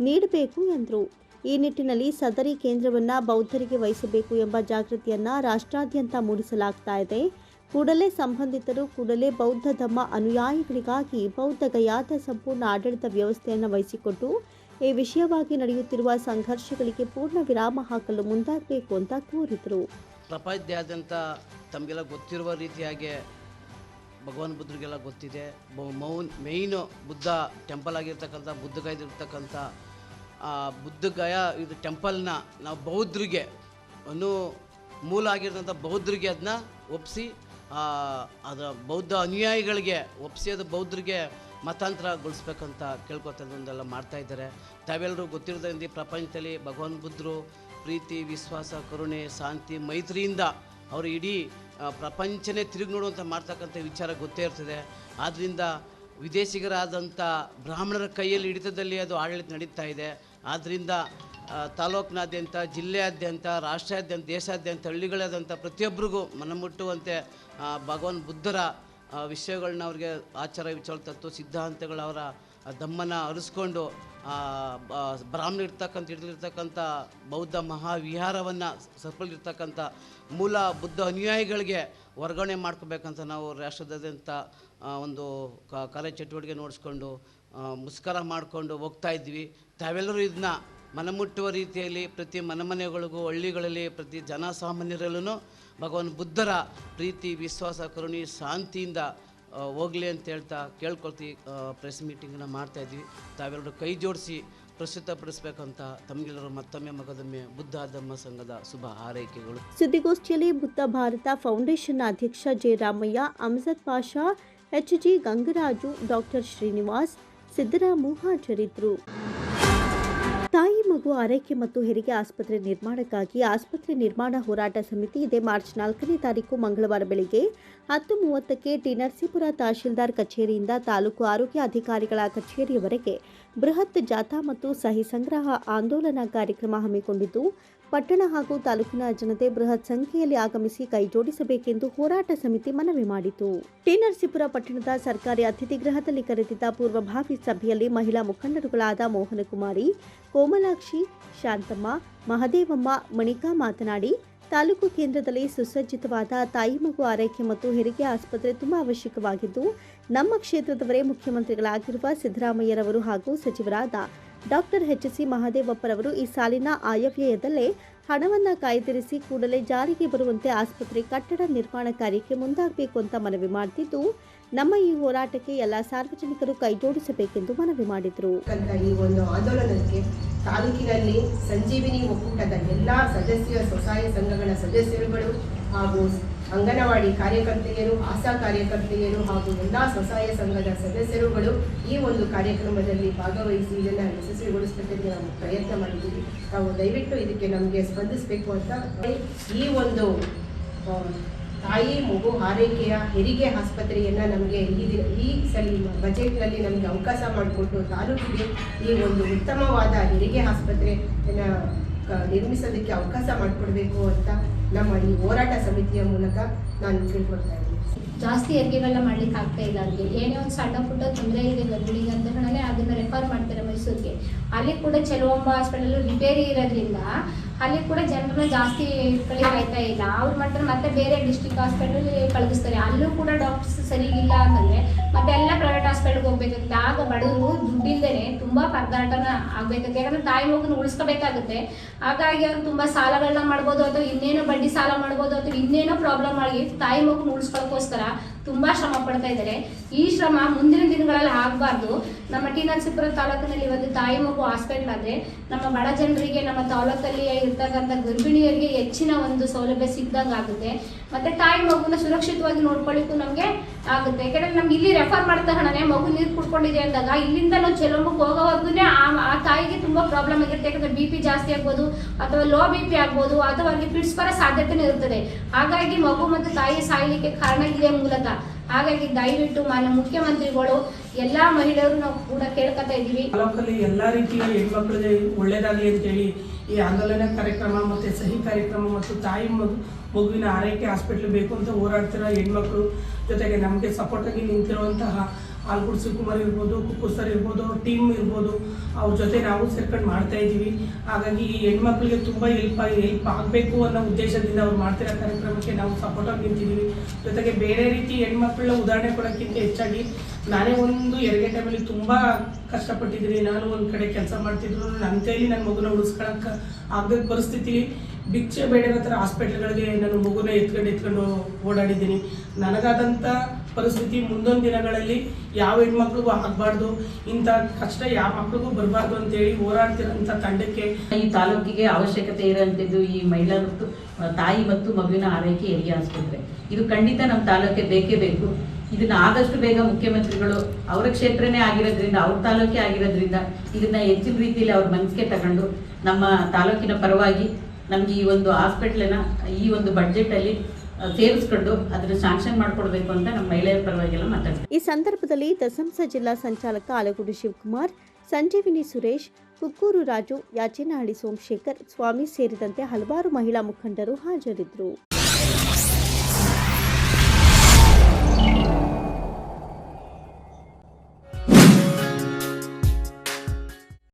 ನೀಡಬೇಕು ಎಂದರು. ಈ ನಿಟ್ಟಿನಲ್ಲಿ ಸದರಿ ಕೇಂದ್ರವನ್ನು ಬೌದ್ಧರಿಗೆ ವಹಿಸಬೇಕು ಎಂಬ ಜಾಗೃತಿಯನ್ನು ರಾಷ್ಟ್ರಾದ್ಯಂತ ಮೂಡಿಸಲಾಗ್ತಾ ಇದೆ. ಕೂಡಲೇ ಸಂಬಂಧಿತರು ಕೂಡಲೇ ಬೌದ್ಧ ಧಮ್ಮ ಅನುಯಾಯಿಗಳಿಗಾಗಿ ಬೌದ್ಧ ಗಯಾದ ಸಂಪೂರ್ಣ ಆಡಳಿತ ವ್ಯವಸ್ಥೆಯನ್ನು ವಹಿಸಿಕೊಟ್ಟು ಈ ವಿಷಯವಾಗಿ ನಡೆಯುತ್ತಿರುವ ಸಂಘರ್ಷಗಳಿಗೆ ಪೂರ್ಣ ವಿರಾಮ ಹಾಕಲು ಮುಂದಾಗಬೇಕು ಅಂತ ಕೋರಿದರು. ಪ್ರಪಂಚದಾದ್ಯಂತ ತಮಗೆಲ್ಲ ಗೊತ್ತಿರುವ ರೀತಿಯಾಗಿ ಭಗವಾನ್ ಬುದ್ಧರಿಗೆಲ್ಲ ಗೊತ್ತಿದೆ. ಮೌನ್ ಮೇಯ್ನು ಬುದ್ಧ ಟೆಂಪಲ್ ಆಗಿರ್ತಕ್ಕಂಥ ಬುದ್ಧಗಯದಿರ್ತಕ್ಕಂಥ ಆ ಬುದ್ಧಗಯ ಇದು ಟೆಂಪಲ್ನ ನಾವು ಬೌದ್ಧರಿಗೆ ಅನ್ನು ಮೂಲ ಆಗಿರ್ತಕ್ಕಂಥ ಬೌದ್ಧರಿಗೆ ಅದನ್ನ ಒಪ್ಪಿಸಿ ಅದರ ಬೌದ್ಧ ಅನುಯಾಯಿಗಳಿಗೆ ಒಪ್ಪಿಸಿ ಅದು ಬೌದ್ಧರಿಗೆ ಮತಾಂತರಗೊಳಿಸ್ಬೇಕಂತ ಮಾಡ್ತಾ ಇದ್ದಾರೆ. ತಾವೆಲ್ಲರೂ ಗೊತ್ತಿರೋದ್ರಿಂದ ಪ್ರಪಂಚದಲ್ಲಿ ಭಗವಾನ್ ಬುದ್ಧರು ಪ್ರೀತಿ, ವಿಶ್ವಾಸ, ಕರುಣೆ, ಶಾಂತಿ, ಮೈತ್ರಿಯಿಂದ ಅವರು ಇಡೀ ಪ್ರಪಂಚನೇ ತಿರುಗಿ ನೋಡುವಂಥ ಮಾಡ್ತಕ್ಕಂಥ ವಿಚಾರ ಗೊತ್ತೇ ಇರ್ತದೆ. ಆದ್ದರಿಂದ ವಿದೇಶಿಗರಾದಂಥ ಬ್ರಾಹ್ಮಣರ ಕೈಯಲ್ಲಿ ಹಿಡಿತದಲ್ಲಿ ಅದು ಆಡಳಿತ ನಡೀತಾ ಇದೆ. ಆದ್ದರಿಂದ ತಾಲೂಕಿನಾದ್ಯಂತ, ಜಿಲ್ಲೆಯಾದ್ಯಂತ, ರಾಷ್ಟ್ರಾದ್ಯಂತ, ದೇಶಾದ್ಯಂತ ಹಳ್ಳಿಗಳಾದಂಥ ಪ್ರತಿಯೊಬ್ಬರಿಗೂ ಮನಮುಟ್ಟುವಂತೆ ಮುಟ್ಟುವಂತೆ ಭಗವಾನ್ ಬುದ್ಧರ ವಿಷಯಗಳನ್ನ ಅವ್ರಿಗೆ ಆಚಾರ ವಿಚಾರ ತತ್ವ ಸಿದ್ಧಾಂತಗಳವರ ದಮ್ಮನ ಅರಿಸ್ಕೊಂಡು ಬ್ರಾಹ್ಮಣ ಇರ್ತಕ್ಕಂಥ ಬೌದ್ಧ ಮಹಾವಿಹಾರವನ್ನು ಸಫಲಿರ್ತಕ್ಕಂಥ ಮೂಲ ಬುದ್ಧ ಅನುಯಾಯಿಗಳಿಗೆ ವರ್ಗಾವಣೆ ಮಾಡ್ಕೋಬೇಕಂತ ನಾವು ರಾಷ್ಟ್ರದಾದ್ಯಂತ ಒಂದು ಕಾರ್ಯಚಟುವಟಿಕೆ ನೋಡಿಸ್ಕೊಂಡು ಮುಸ್ಕರ ಮಾಡಿಕೊಂಡು ಹೋಗ್ತಾ ಇದ್ವಿ. ತಾವೆಲ್ಲರೂ ಇದನ್ನ ಮನಮುಟ್ಟುವ ರೀತಿಯಲ್ಲಿ ಪ್ರತಿ ಮನಮನೆಗಳಿಗೂ, ಹಳ್ಳಿಗಳಲ್ಲಿ ಪ್ರತಿ ಜನಸಾಮಾನ್ಯರಲ್ಲೂ ಭಗವಾನ್ ಬುದ್ಧರ ಪ್ರೀತಿ, ವಿಶ್ವಾಸ, ಕರುಣಿ, ಶಾಂತಿಯಿಂದ ಹೋಗಲಿ ಅಂತ ಹೇಳ್ತಾ ಕೇಳ್ಕೊಳ್ತಿ ಪ್ರೆಸ್ ಮೀಟಿಂಗನ್ನ ಮಾಡ್ತಾ ಇದ್ವಿ. ತಾವೆಲ್ಲರೂ ಕೈ ಜೋಡಿಸಿ ಪ್ರಸ್ತುತಪಡಿಸ್ಬೇಕಂತ ತಮಗೆಲ್ಲರೂ ಮತ್ತೊಮ್ಮೆ ಮಗದೊಮ್ಮೆ ಬುದ್ಧ ಧಮ್ಮ ಸಂಘದ ಶುಭ ಹಾರೈಕೆಗಳು. ಸುದ್ದಿಗೋಷ್ಠಿಯಲ್ಲಿ ಬುದ್ಧ ಭಾರತ ಫೌಂಡೇಶನ್ ಅಧ್ಯಕ್ಷ Jayaramaiah Ramaiah Pasha, H G Gangaraju, doctor Srinivas Siddaramu ಹಾಜರಿದ್ದರು ತಾಯಿ ಮಗು ಆರೈಕೆ ಮತ್ತು ಹೆರಿಗೆ ಆಸ್ಪತ್ರೆ ನಿರ್ಮಾಣಕ್ಕಾಗಿ ಆಸ್ಪತ್ರೆ ನಿರ್ಮಾಣ ಹೋರಾಟ ಸಮಿತಿ ಇದೇ. ಮಾರ್ಚ್ ನಾಲ್ಕನೇ ತಾರೀಕು ಮಂಗಳವಾರ ಬೆಳಿಗ್ಗೆ ಹತ್ತು ಮೂವತ್ತಕ್ಕೆ ಟಿ ನರಸೀಪುರ ತಹಶೀಲ್ದಾರ್ ಕಚೇರಿಯಿಂದ ತಾಲೂಕು ಆರೋಗ್ಯ ಅಧಿಕಾರಿಗಳ ಕಚೇರಿಯವರೆಗೆ ಬೃಹತ್ ಜಾಥಾ ಮತ್ತು ಸಹಿ ಸಂಗ್ರಹ ಆಂದೋಲನ ಕಾರ್ಯಕ್ರಮ ಹಮ್ಮಿಕೊಂಡಿದ್ದು, ಪಟ್ಟಣ ಹಾಗೂ ತಾಲೂಕಿನ ಜನತೆ ಬೃಹತ್ ಸಂಖ್ಯೆಯಲ್ಲಿ ಆಗಮಿಸಿ ಕೈಜೋಡಿಸಬೇಕೆಂದು ಹೋರಾಟ ಸಮಿತಿ ಮನವಿ ಮಾಡಿತು. ಟಿ ಪಟ್ಟಣದ ಸರ್ಕಾರಿ ಅತಿಥಿ ಗೃಹದಲ್ಲಿ ಕರೆದಿದ್ದ ಪೂರ್ವಭಾವಿ ಸಭೆಯಲ್ಲಿ ಮಹಿಳಾ ಮುಖಂಡರುಗಳಾದ ಮೋಹನಕುಮಾರಿ, ಕೋಮಲಾಕ್ಷಿ, ಶಾಂತಮ್ಮ, ಮಹದೇವಮ್ಮ, ಮಣಿಕಾ ಮಾತನಾಡಿ ತಾಲೂಕು ಕೇಂದ್ರದಲ್ಲಿ ಸುಸಜ್ಜಿತವಾದ ತಾಯಿ ಮಗು ಆರೈಕೆ ಮತ್ತು ಹೆರಿಗೆ ಆಸ್ಪತ್ರೆ ತುಂಬಾ ಅವಶ್ಯಕವಾಗಿದ್ದು, ನಮ್ಮ ಕ್ಷೇತ್ರದವರೇ ಮುಖ್ಯಮಂತ್ರಿಗಳಾಗಿರುವ ಸಿದ್ದರಾಮಯ್ಯರವರು ಹಾಗೂ ಸಚಿವರಾದ ಡಾಕ್ಟರ್ ಎಚ್ ಸಿ ಮಹಾದೇವಪ್ಪರವರು ಈ ಸಾಲಿನ ಆಯವ್ಯಯದಲ್ಲೇ ಹಣವನ್ನು ಕಾಯ್ದಿರಿಸಿ ಕೂಡಲೇ ಜಾರಿಗೆ ಬರುವಂತೆ ಆಸ್ಪತ್ರೆ ಕಟ್ಟಡ ನಿರ್ಮಾಣ ಕಾರ್ಯಕ್ಕೆ ಮುಂದಾಗಬೇಕು ಅಂತ ಮನವಿ ಮಾಡ್ತಿದ್ದು ನಮ್ಮ ಈ ಹೋರಾಟಕ್ಕೆ ಎಲ್ಲ ಸಾರ್ವಜನಿಕರು ಕೈಜೋಡಿಸಬೇಕೆಂದು ಮನವಿ ಮಾಡಿದರು. ಈ ಒಂದು ಆಂದೋಲನಕ್ಕೆ ತಾಲೂಕಿನಲ್ಲಿ ಸಂಜೀವಿನಿ ಒಕ್ಕೂಟದ ಎಲ್ಲ ಸದಸ್ಯ ಸ್ವಸಹಾಯ ಸಂಘಗಳ ಸದಸ್ಯರುಗಳು ಹಾಗೂ ಅಂಗನವಾಡಿ ಕಾರ್ಯಕರ್ತೆಯರು, ಆಶಾ ಕಾರ್ಯಕರ್ತೆಯರು ಹಾಗೂ ಎಲ್ಲ ಸ್ವಸಹಾಯ ಸಂಘದ ಸದಸ್ಯರುಗಳು ಈ ಒಂದು ಕಾರ್ಯಕ್ರಮದಲ್ಲಿ ಭಾಗವಹಿಸಿ ಇದನ್ನು ಯಶಸ್ವಿಗೊಳಿಸಬೇಕೆಂದು ನಾವು ಪ್ರಯತ್ನ ಮಾಡಿದ್ದೀವಿ. ನಾವು ದಯವಿಟ್ಟು ಇದಕ್ಕೆ ನಮಗೆ ಸ್ಪಂದಿಸಬೇಕು ಅಂತ ಈ ಒಂದು ತಾಯಿ, ಮಗು, ಆರೈಕೆಯ ಹೆರಿಗೆ ಆಸ್ಪತ್ರೆಯನ್ನು ನಮಗೆ ಈ ದಿನ, ಈ ಸಲ ಬಜೆಟ್ನಲ್ಲಿ ನಮಗೆ ಅವಕಾಶ ಮಾಡಿಕೊಟ್ಟು ತಾಲೂಕಿಗೆ ಈ ಒಂದು ಉತ್ತಮವಾದ ಹೆರಿಗೆ ಆಸ್ಪತ್ರೆಯನ್ನು ನಿರ್ಮಿಸೋದಕ್ಕೆ ಅವಕಾಶ ಮಾಡಿಕೊಡ್ಬೇಕು ಅಂತ ನಮ್ಮ ಈ ಹೋರಾಟ ಸಮಿತಿಯ ಮೂಲಕ ನಾನು ಕೇಳ್ಕೊಳ್ತಾ ಇದ್ದೀನಿ. ಜಾಸ್ತಿ ಹೆರಿಗೆಗಳನ್ನ ಮಾಡ್ಲಿಕ್ಕೆ ಆಗ್ತಾ ಇಲ್ಲ ಅಲ್ಲಿ ಏನೇ ಒಂದು ಸಣ್ಣ ಪುಟ್ಟ ತೊಂದರೆ ಇದೆ ಗರ್ಭಿಣಿಗೆ ಅಂತ ಅದನ್ನು ರೆಫರ್ ಮಾಡ್ತಾರೆ ಮೈಸೂರಿಗೆ. ಅಲ್ಲಿ ಕೂಡ ಕೆಲವೊಬ್ಬ ಹಾಸ್ಪಿಟಲ್ ರಿಪೇರಿ ಇರೋದ್ರಿಂದ ಅಲ್ಲಿ ಕೂಡ ಜನರನ್ನ ಜಾಸ್ತಿ ಆಯ್ತಾ ಇಲ್ಲ. ಅವ್ರು ಮಾತ್ರ ಮತ್ತೆ ಬೇರೆ ಡಿಸ್ಟಿಕ್ ಹಾಸ್ಪಿಟಲ್ ಕಳಿಸ್ತಾರೆ. ಅಲ್ಲೂ ಕೂಡ ಡಾಕ್ಟರ್ಸ್ ಸರಿಗಿಲ್ಲ ಅಂದ್ರೆ ಮತ್ತೆ ಎಲ್ಲ ಪ್ರೈವೇಟ್ ಹಾಸ್ಪಿಟಲ್ಗೆ ಹೋಗ್ಬೇಕಾಗುತ್ತೆ ಆಗ ಬಡವರು ದುಡ್ಡಿಲ್ದೇನೆ ತುಂಬಾ ಪರದಾಟನ ಆಗ್ಬೇಕಾಗುತ್ತೆ ಯಾಕಂದ್ರೆ ತಾಯಿ ಮಗುನ ಉಳಿಸ್ಕೋಬೇಕಾಗುತ್ತೆ. ಹಾಗಾಗಿ ಅವ್ರು ತುಂಬಾ ಸಾಲಗಳನ್ನ ಮಾಡ್ಬೋದು ಅಥವಾ ಇನ್ನೇನೋ ಬಡ್ಡಿ ಸಾಲ ಮಾಡ್ಬೋದು ಅಥವಾ ಇನ್ನೇನೋ ಪ್ರಾಬ್ಲಮ್ ಆಗಿ ತಾಯಿ ಮಗುನ ಉಳಿಸ್ಕೊಳ್ಳೋಕ್ಕೋಸ್ಕರ ತುಂಬಾ ಶ್ರಮ ಪಡ್ತಾ ಇದ್ದಾರೆ. ಈ ಶ್ರಮ ಮುಂದಿನ ದಿನಗಳಲ್ಲಿ ಆಗಬಾರ್ದು. ನಮ್ಮ ಟಿ ನರಸೀಪುರ ತಾಲೂಕಿನಲ್ಲಿ ಒಂದು ತಾಯಿ ಮಗು ಹಾಸ್ಪಿಟಲ್ ಆದ್ರೆ ನಮ್ಮ ಬಡ ಜನರಿಗೆ, ನಮ್ಮ ತಾಲೂಕಲ್ಲಿ ಇರ್ತಕ್ಕಂಥ ಗರ್ಭಿಣಿಯರಿಗೆ ಹೆಚ್ಚಿನ ಒಂದು ಸೌಲಭ್ಯ ಸಿಗ್ದಂಗೆ ಆಗುತ್ತೆ. ಮತ್ತೆ ತಾಯಿ ಮಗುನ ಸುರಕ್ಷಿತವಾಗಿ ನೋಡ್ಕೊಳ್ಳಿಕ್ಕೂ ನಮಗೆ ಆಗುತ್ತೆ. ಯಾಕಂದ್ರೆ ನಮ್ಗೆ ಇಲ್ಲಿ ರೆಫರ್ ಮಾಡ್ತಾ ಹಣನೆ ಮಗು ನೀರು ಕುಡ್ಕೊಂಡಿದೆ ಅಂದಾಗ ಇಲ್ಲಿಂದ ನಾವು ಚೆಲುವಕ್ಕೆ ಹೋಗೋವರೆಗೂ ಆ ತಾಯಿಗೆ ತುಂಬಾ ಪ್ರಾಬ್ಲಮ್ ಆಗಿರುತ್ತೆ. ಯಾಕಂದ್ರೆ ಬಿ ಪಿ ಜಾಸ್ತಿ ಆಗ್ಬೋದು ಅಥವಾ ಲೋ ಬಿ ಪಿ ಆಗ್ಬೋದು ಅಥವಾ ಅಲ್ಲಿ ಫಿಟ್ಸ್ ಬರೋ ಸಾಧ್ಯತೆನೂ ಇರ್ತದೆ. ಹಾಗಾಗಿ ಮಗು ಮತ್ತು ತಾಯಿ ಸಾಯಲಿಕ್ಕೆ ಕಾರಣ ಇದೆ ಮೂಲತಃ. ಹಾಗಾಗಿ ದಯವಿಟ್ಟು ಮಾನ್ಯ ಮುಖ್ಯಮಂತ್ರಿಗಳು, ಎಲ್ಲಾ ಮಹಿಳೆಯರು ನಾವು ಕೂಡ ಕೇಳ್ಕೊತಾ ಇದ್ದೀವಿ. ತಾಲೂಕಲ್ಲಿ ಎಲ್ಲಾ ರೀತಿಯ ಹೆಣ್ಮಕ್ಳಿಗೆ ಒಳ್ಳೇದಾಗಲಿ ಅಂತೇಳಿ ಈ ಆಂದೋಲನ ಕಾರ್ಯಕ್ರಮ ಮತ್ತು ಸಹಿ ಕಾರ್ಯಕ್ರಮ ಮತ್ತು ತಾಯಿ ಮಗು, ಮಗುವಿನ ಆರೈಕೆ ಹಾಸ್ಪಿಟ್ಲ್ ಬೇಕು ಅಂತ ಹೋರಾಡ್ತಿರೋ ಹೆಣ್ಮಕ್ಳು ಜೊತೆಗೆ ನಮಗೆ ಸಪೋರ್ಟಾಗಿ ನಿಂತಿರುವಂತಹ ಆಲ್ಗುಡ್ ಶಿವಕುಮಾರ್ ಇರ್ಬೋದು ಕುಕ್ಕು ಸರ್ ಇರ್ಬೋದು, ಅವ್ರ ಟೀಮ್ ಇರ್ಬೋದು, ಅವ್ರ ಜೊತೆ ನಾವು ಸೇರ್ಕೊಂಡು ಮಾಡ್ತಾ ಇದ್ದೀವಿ. ಹಾಗಾಗಿ ಈ ಹೆಣ್ಮಕ್ಳಿಗೆ ತುಂಬ ಹೆಲ್ಪ್ ಹೆಲ್ಪ್ ಆಗಬೇಕು ಅನ್ನೋ ಉದ್ದೇಶದಿಂದ ಅವ್ರು ಮಾಡ್ತಿರೋ ಕಾರ್ಯಕ್ರಮಕ್ಕೆ ನಾವು ಸಪೋರ್ಟಾಗಿ ನಿಂತಿದ್ದೀವಿ. ಜೊತೆಗೆ ಬೇರೆ ರೀತಿ ಹೆಣ್ಮಕ್ಳನ್ನ ಉದಾಹರಣೆ ಕೊಡೋಕ್ಕಿಂತ ಹೆಚ್ಚಾಗಿ ನಾನೇ ಒಂದು ಹೆರಿಗೆ ಟೈಮಲ್ಲಿ ತುಂಬ ಕಷ್ಟಪಟ್ಟಿದ್ದೀನಿ. ನಾನು ಒಂದು ಕಡೆ ಕೆಲಸ ಮಾಡ್ತಿದ್ರು ನನ್ನ ಕೈಲಿ ನನ್ನ ಮಗುನ ಉಳಿಸ್ಕೊಳಕ್ಕೆ ಆಗದ ಪರಿಸ್ಥಿತಿ ಭಿಕ್ಷೆ ಬೇಡದ ಥರ ಹಾಸ್ಪಿಟ್ಲ್ಗಳಿಗೆ ನಾನು ಮಗುನ ಎತ್ಕೊಂಡು ಎತ್ಕೊಂಡು ಓಡಾಡಿದ್ದೀನಿ. ನನಗಾದಂಥ ಪರಿಸ್ಥಿತಿ ಮುಂದೊಂದು ದಿನಗಳಲ್ಲಿ ಯಾವ ಹೆಣ್ಮಕ್ಳಿಗೂ ಆಗಬಾರ್ದು, ಇಂಥ ಕಷ್ಟ ಯಾವ ಮಕ್ಳಿಗೂ ಬರಬಾರ್ದು ಅಂತೇಳಿ ಹೋರಾಡ್ತಿರೋಂಥ ತಂಡಕ್ಕೆ ಈ ತಾಲೂಕಿಗೆ ಅವಶ್ಯಕತೆ ಇರೋಂಥದ್ದು ಈ ಮಹಿಳಾ ಮತ್ತು, ತಾಯಿ ಮತ್ತು ಮಗುವಿನ ಆರೈಕೆ ಹೆರಿಗೆ ಆಸ್ಪತ್ರೆ ಇದು ಖಂಡಿತ ನಮ್ಮ ತಾಲೂಕಿಗೆ ಬೇಕೇ ಬೇಕು. ಇದನ್ನ ಆದಷ್ಟು ಬೇಗ ಮುಖ್ಯಮಂತ್ರಿಗಳು ಅವರ ಕ್ಷೇತ್ರನೇ ಆಗಿರೋದ್ರಿಂದ, ಅವ್ರ ತಾಲೂಕೇ ಆಗಿರೋದ್ರಿಂದ ಇದನ್ನ ಹೆಚ್ಚಿನ ರೀತಿಯಲ್ಲಿ ಅವ್ರ ಮನಸ್ಸಿಗೆ ತಗೊಂಡು ನಮ್ಮ ತಾಲೂಕಿನ ಪರವಾಗಿ ನಮ್ಗೆ ಈ ಒಂದು ಹಾಸ್ಪಿಟ್ಲನ್ನ ಈ ಒಂದು ಬಡ್ಜೆಟಲ್ಲಿ ಸೇರಿಸ್ಕೊಂಡು ಅಂತ ನಮ್ಮ ಈ ಸಂದರ್ಭದಲ್ಲಿ ದಸಂಸ ಜಿಲ್ಲಾ ಸಂಚಾಲಕ ಆಲಗುಡಿ ಶಿವಕುಮಾರ್, ಸಂಜೀವಿನಿ ಸುರೇಶ್, ಕುಕ್ಕೂರು ರಾಜು, ಯಾಚೇನಹಳ್ಳಿ ಸೋಮಶೇಖರ್, ಸ್ವಾಮಿ ಸೇರಿದಂತೆ ಹಲವಾರು ಮಹಿಳಾ ಮುಖಂಡರು ಹಾಜರಿದ್ದರು.